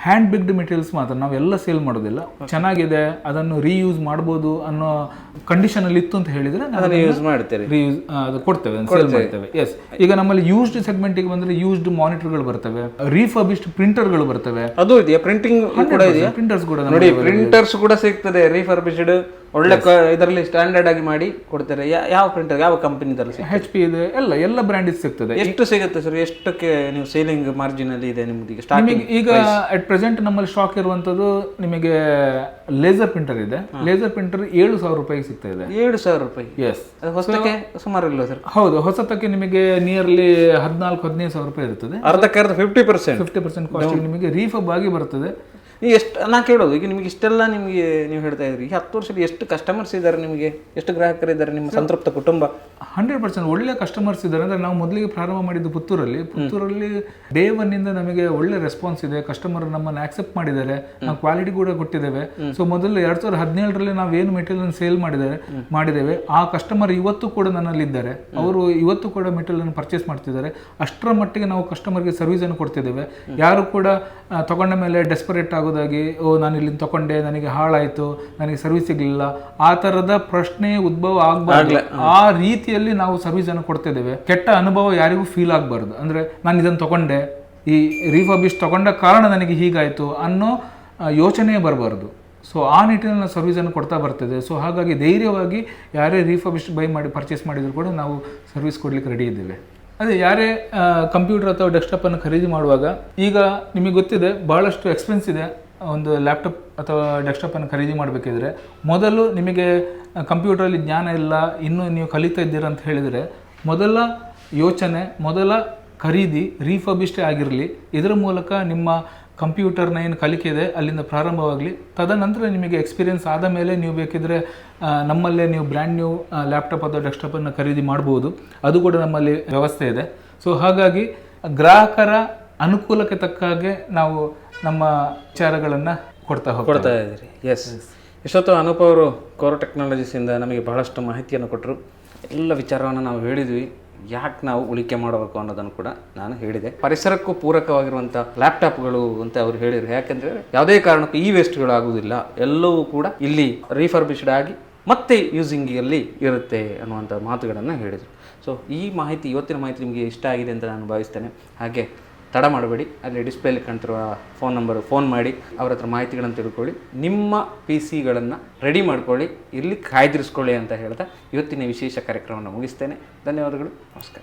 ಹ್ಯಾಂಡ್ ಬಿಗ್ಡ್ ಮೆಟೀರಿಯಲ್ಸ್ ಮಾತ್ರ. ನಾವೆಲ್ಲ ಸೇಲ್ ಮಾಡೋದಿಲ್ಲ. ಚೆನ್ನಾಗಿದೆ ಅದನ್ನು ರೀಯೂಸ್ ಮಾಡ್ಬೋದು ಅನ್ನೋ ಕಂಡೀಷನ್ ಅಲ್ಲಿ ಇತ್ತು ಅಂತ ಹೇಳಿದ್ರೆ ಅದನ್ನು ಯೂಸ್ ರೀಯೂಸ್ ಅದು ಕೊಡ್ತೇವೆ ಸೇಲ್ ಮಾಡ್ತೇವೆ. ಎಸ್ ಈಗ ನಮ್ಮಲ್ಲಿ ಯೂಸ್ಡ್ ಸೆಗ್ಮೆಂಟಿಗೆ ಬಂದ್ರೆ ಯೂಸ್ಡ್ ಮಾನಿಟರ್ಗಳು ಬರ್ತವೆ. ರೀಫರ್ಬಿಸ್ಟ್ ಪ್ರಿಂಟರ್ಗಳು ಬರ್ತವೆ. ಅದು ಇದೆಯಾ? ಪ್ರಿಂಟಿಂಗ್ ಕೂಡ ಇದೆಯಾ? ಪ್ರಿಂಟರ್ಸ್ ಕೂಡ ನೋಡಿ ಪ್ರಿಂಟರ್ಸ್ ಕೂಡ ಸಿಗ್ತದೆ ರೀಫರ್ಬಿಶ್ಡ್ ಒಳ್ಳೆ ಇದರಲ್ಲಿ ಸ್ಟ್ಯಾಂಡರ್ಡ್ ಆಗಿ ಮಾಡಿ ಕೊಡ್ತಾರೆ. ಯಾವ ಪ್ರಿಂಟರ್ ಯಾವ ಕಂಪನಿದಲ್ಲಿ ಹೆಚ್ ಪಿ ಇದೆ ಎಲ್ಲ ಎಲ್ಲ ಬ್ರ್ಯಾಂಡ್ ಸಿಗ್ತದೆ. ಎಷ್ಟು ಸಿಗುತ್ತೆ ಸರ್ ಎಷ್ಟಕ್ಕೆ ನೀವು ಸೇಲಿಂಗ್ ಮಾರ್ಜಿನ್ ಅಲ್ಲಿ ಇದೆ ನಿಮ್ದು ಸ್ಟಾರ್ಟಿಂಗ್ ನಿಮಗೆ ಈಗ ಅಟ್ ಪ್ರೆಸೆಂಟ್ ನಮ್ಮಲ್ಲಿ ಸ್ಟಾಕ್ ಇರುವಂತದ್ದು ನಿಮಗೆ ಲೇಸರ್ ಪ್ರಿಂಟರ್ ಇದೆ. ಲೇಸರ್ ಪ್ರಿಂಟರ್ ಏಳು ಸಾವಿರ ರೂಪಾಯಿಗೆ ಸಿಗ್ತಾ ಇದೆ. ಏಳು ಸಾವಿರ ರೂಪಾಯಿ? ಎಸ್ ಹೊಸಕ್ಕೆ ಸುಮಾರು ಇಲ್ಲ ಸರ್? ಹೌದು ಹೊಸತಕ್ಕೆ ನಿಮಗೆ ನಿಯರ್ಲಿ ಹದಿನಾಲ್ಕು ಹದಿನೈದು ಸಾವಿರ ರೂಪಾಯಿ ಇರ್ತದೆ ಅರ್ಧಕ್ಕೆ ಅರ್ಧ fifty percent fifty percent cost ನಿಮಗೆ ರೀಫಬ್ ಆಗಿ ಬರ್ತದೆ. ಎಷ್ಟು ನಾ ಕೇಳೋದು ಈಗ ನಿಮಗೆ ಇಷ್ಟೆಲ್ಲ ನಿಮಗೆ ನೀವು ಹೇಳ್ತಾ ಇದ್ರಿ. ಈ ಹತ್ತು ವರ್ಷದಲ್ಲಿ ಎಷ್ಟು ಕಸ್ಟಮರ್ಸ್ ಇದ್ದಾರೆ ನಿಮಗೆ? ಎಷ್ಟು ಗ್ರಾಹಕರು ಇದ್ದಾರೆ ನಿಮ್ಮ ಸಂತೃಪ್ತ ಕುಟುಂಬ? ಹಂಡ್ರೆಡ್ ಪರ್ಸೆಂಟ್ ಒಳ್ಳೆ ಕಸ್ಟಮರ್ಸ್ ಇದ್ದಾರೆ ಅಂದ್ರೆ ನಾವು ಮೊದಲಿಗೆ ಪ್ರಾರಂಭ ಮಾಡಿದ್ದು ಪುತ್ತೂರಲ್ಲಿ. ಪುತ್ತೂರಲ್ಲಿ ಡೇ ಒನ್ನಿಂದ ನಮಗೆ ಒಳ್ಳೆ ರೆಸ್ಪಾನ್ಸ್ ಇದೆ ಕಸ್ಟಮರ್ ನಮ್ಮನ್ನು ಆಕ್ಸೆಪ್ಟ್ ಮಾಡಿದ್ದಾರೆ ನಾವು ಕ್ವಾಲಿಟಿ ಕೂಡ ಕೊಟ್ಟಿದ್ದೇವೆ. ಸೊ ಮೊದಲು ಎರಡು ಸಾವಿರದ ಹದಿನೇಳರಲ್ಲಿ ನಾವು ಏನು ಮೆಟೀರಿಯಲ್ ಸೇಲ್ ಮಾಡಿದ್ದಾರೆ ಮಾಡಿದ್ದೇವೆ. ಆ ಕಸ್ಟಮರ್ ಇವತ್ತು ಕೂಡ ನನ್ನಲ್ಲಿದ್ದಾರೆ. ಅವರು ಇವತ್ತು ಕೂಡ ಮೆಟೀರಿಯಲ್ ಪರ್ಚೇಸ್ ಮಾಡ್ತಿದ್ದಾರೆ. ಅಷ್ಟರ ಮಟ್ಟಿಗೆ ನಾವು ಕಸ್ಟಮರ್ಗೆ ಸರ್ವಿಸ್ ಅನ್ನು ಕೊಡ್ತಿದ್ದೇವೆ. ಯಾರು ಕೂಡ ತಗೊಂಡ ಮೇಲೆ ಡೆಸ್ಪರೇಟ್ ಆಗೋದಾಗಿ ಓ ನಾನು ಇಲ್ಲಿಂದ ತಗೊಂಡೆ ನನಗೆ ಹಾಳಾಯ್ತು ನನಗೆ ಸರ್ವಿಸ್ ಸಿಗಲಿಲ್ಲ. ಆ ತರದ ಪ್ರಶ್ನೆ ಉದ್ಭವ ಆಗಬಾರ್ದು. ಆ ರೀತಿಯಲ್ಲಿ ನಾವು ಸರ್ವಿಸ್ ಅನ್ನು ಕೊಡ್ತಿದ್ದೇವೆ. ಕೆಟ್ಟ ಅನುಭವ ಯಾರಿಗೂ ಫೀಲ್ ಆಗಬಾರ್ದು. ಅಂದ್ರೆ ನಾನು ಇದನ್ನು ತಗೊಂಡೆ ಈ ರಿಫರ್ಬಿಶ್ ತಗೊಂಡ ಕಾರಣ ನನಗೆ ಹೀಗಾಯ್ತು ಅನ್ನೋ ಯೋಚನೆ ಬರಬಾರ್ದು. ಸೊ ಆ ನಿಟ್ಟಿನಲ್ಲಿ ಸರ್ವಿಸನ್ನು ಕೊಡ್ತಾ ಬರ್ತದೆ ಸೊ ಹಾಗಾಗಿ ಧೈರ್ಯವಾಗಿ ಯಾರೇ ರೀಫರ್ಬಿಸ್ಟ್ ಬೈ ಮಾಡಿ ಪರ್ಚೇಸ್ ಮಾಡಿದ್ರು ಕೂಡ ನಾವು ಸರ್ವಿಸ್ ಕೊಡ್ಲಿಕ್ಕೆ ರೆಡಿ ಇದ್ದೇವೆ. ಅದೇ ಯಾರೇ ಕಂಪ್ಯೂಟರ್ ಅಥವಾ ಡೆಸ್ಕ್ಟಾಪನ್ನು ಖರೀದಿ ಮಾಡುವಾಗ ಈಗ ನಿಮಗೆ ಗೊತ್ತಿದೆ ಭಾಳಷ್ಟು ಎಕ್ಸ್ಪೆನ್ಸ್ ಇದೆ. ಒಂದು ಲ್ಯಾಪ್ಟಾಪ್ ಅಥವಾ ಡೆಸ್ಕ್ಟಾಪನ್ನು ಖರೀದಿ ಮಾಡಬೇಕಿದ್ರೆ ಮೊದಲು ನಿಮಗೆ ಕಂಪ್ಯೂಟರಲ್ಲಿ ಜ್ಞಾನ ಇಲ್ಲ, ಇನ್ನೂ ನೀವು ಕಲಿತಾ ಇದ್ದೀರ ಅಂತ ಹೇಳಿದರೆ ಮೊದಲ ಯೋಚನೆ, ಮೊದಲ ಖರೀದಿ ರೀಫರ್ಬಿಸ್ಟೇ ಆಗಿರಲಿ, ಇದರ ಮೂಲಕ ನಿಮ್ಮ ಕಂಪ್ಯೂಟರ್ನ ಏನು ಕಲಿಕೆ ಇದೆ, ಅಲ್ಲಿಂದ ಪ್ರಾರಂಭವಾಗಲಿ, ತದನಂತರ ನಿಮಗೆ ಎಕ್ಸ್ಪೀರಿಯನ್ಸ್ ಆದ ಮೇಲೆ ನೀವು ಬೇಕಿದ್ರೆ ನಮ್ಮಲ್ಲೇ ನೀವು ಬ್ರ್ಯಾಂಡ್ ನ್ಯೂ ಲ್ಯಾಪ್ಟಾಪ್ ಅಥವಾ ಡೆಸ್ಕ್ಟಾಪನ್ನು ಖರೀದಿ ಮಾಡ್ಬೋದು. ಅದು ಕೂಡ ನಮ್ಮಲ್ಲಿ ವ್ಯವಸ್ಥೆ ಇದೆ. ಸೊ ಹಾಗಾಗಿ ಗ್ರಾಹಕರ ಅನುಕೂಲಕ್ಕೆ ತಕ್ಕ ಹಾಗೆ ನಾವು ನಮ್ಮ ವಿಚಾರಗಳನ್ನು ಕೊಡ್ತಾ ಕೊಡ್ತಾ ಇದ್ದೀರಿ. ಎಸ್ ಎಷ್ಟೊತ್ತು ಅನೂಪ್ ಅವರು ಕೋರ್ ಟೆಕ್ನಾಲಜೀಸಿಂದ ನಮಗೆ ಬಹಳಷ್ಟು ಮಾಹಿತಿಯನ್ನು ಕೊಟ್ಟರು. ಎಲ್ಲ ವಿಚಾರವನ್ನು ನಾವು ಹೇಳಿದ್ವಿ. ಯಾಕೆ ನಾವು ಉಳಿಕೆ ಮಾಡಬೇಕು ಅನ್ನೋದನ್ನು ಕೂಡ ನಾನು ಹೇಳಿದೆ. ಪರಿಸರಕ್ಕೂ ಪೂರಕವಾಗಿರುವಂಥ ಲ್ಯಾಪ್ಟಾಪ್ಗಳು ಅಂತ ಅವ್ರು ಹೇಳಿದರು. ಯಾಕೆಂದರೆ ಯಾವುದೇ ಕಾರಣಕ್ಕೂ ಈ ವೇಸ್ಟ್ಗಳು ಆಗುವುದಿಲ್ಲ. ಎಲ್ಲವೂ ಕೂಡ ಇಲ್ಲಿ ರೀಫರ್ಬಿಶ್ಡ್ ಆಗಿ ಮತ್ತೆ ಯೂಸಿಂಗಲ್ಲಿ ಇರುತ್ತೆ ಅನ್ನುವಂಥ ಮಾತುಗಳನ್ನು ಹೇಳಿದರು. ಸೊ ಈ ಮಾಹಿತಿ ಇವತ್ತಿನ ಮಾಹಿತಿ ನಿಮಗೆ ಇಷ್ಟ ಆಗಿದೆ ಅಂತ ನಾನು ಭಾವಿಸ್ತೇನೆ. ಹಾಗೆ ತಡ ಮಾಡಬೇಡಿ. ಅಲ್ಲಿ ಡಿಸ್ಪ್ಲೇಲಿ ಕಾಣ್ತಿರುವ ಫೋನ್ ನಂಬರ್ ಫೋನ್ ಮಾಡಿ, ಅವರ ಹತ್ರ ಮಾಹಿತಿಗಳನ್ನು ತಿಳ್ಕೊಳ್ಳಿ. ನಿಮ್ಮ ಪಿ ಸಿಗಳನ್ನು ರೆಡಿ ಮಾಡ್ಕೊಳ್ಳಿ. ಇಲ್ಲಿ ಕಾಯ್ದಿರಿಸ್ಕೊಳ್ಳಿ ಅಂತ ಹೇಳ್ತಾ ಇವತ್ತಿನ ವಿಶೇಷ ಕಾರ್ಯಕ್ರಮವನ್ನು ಮುಗಿಸ್ತೇನೆ. ಧನ್ಯವಾದಗಳು. ನಮಸ್ಕಾರ.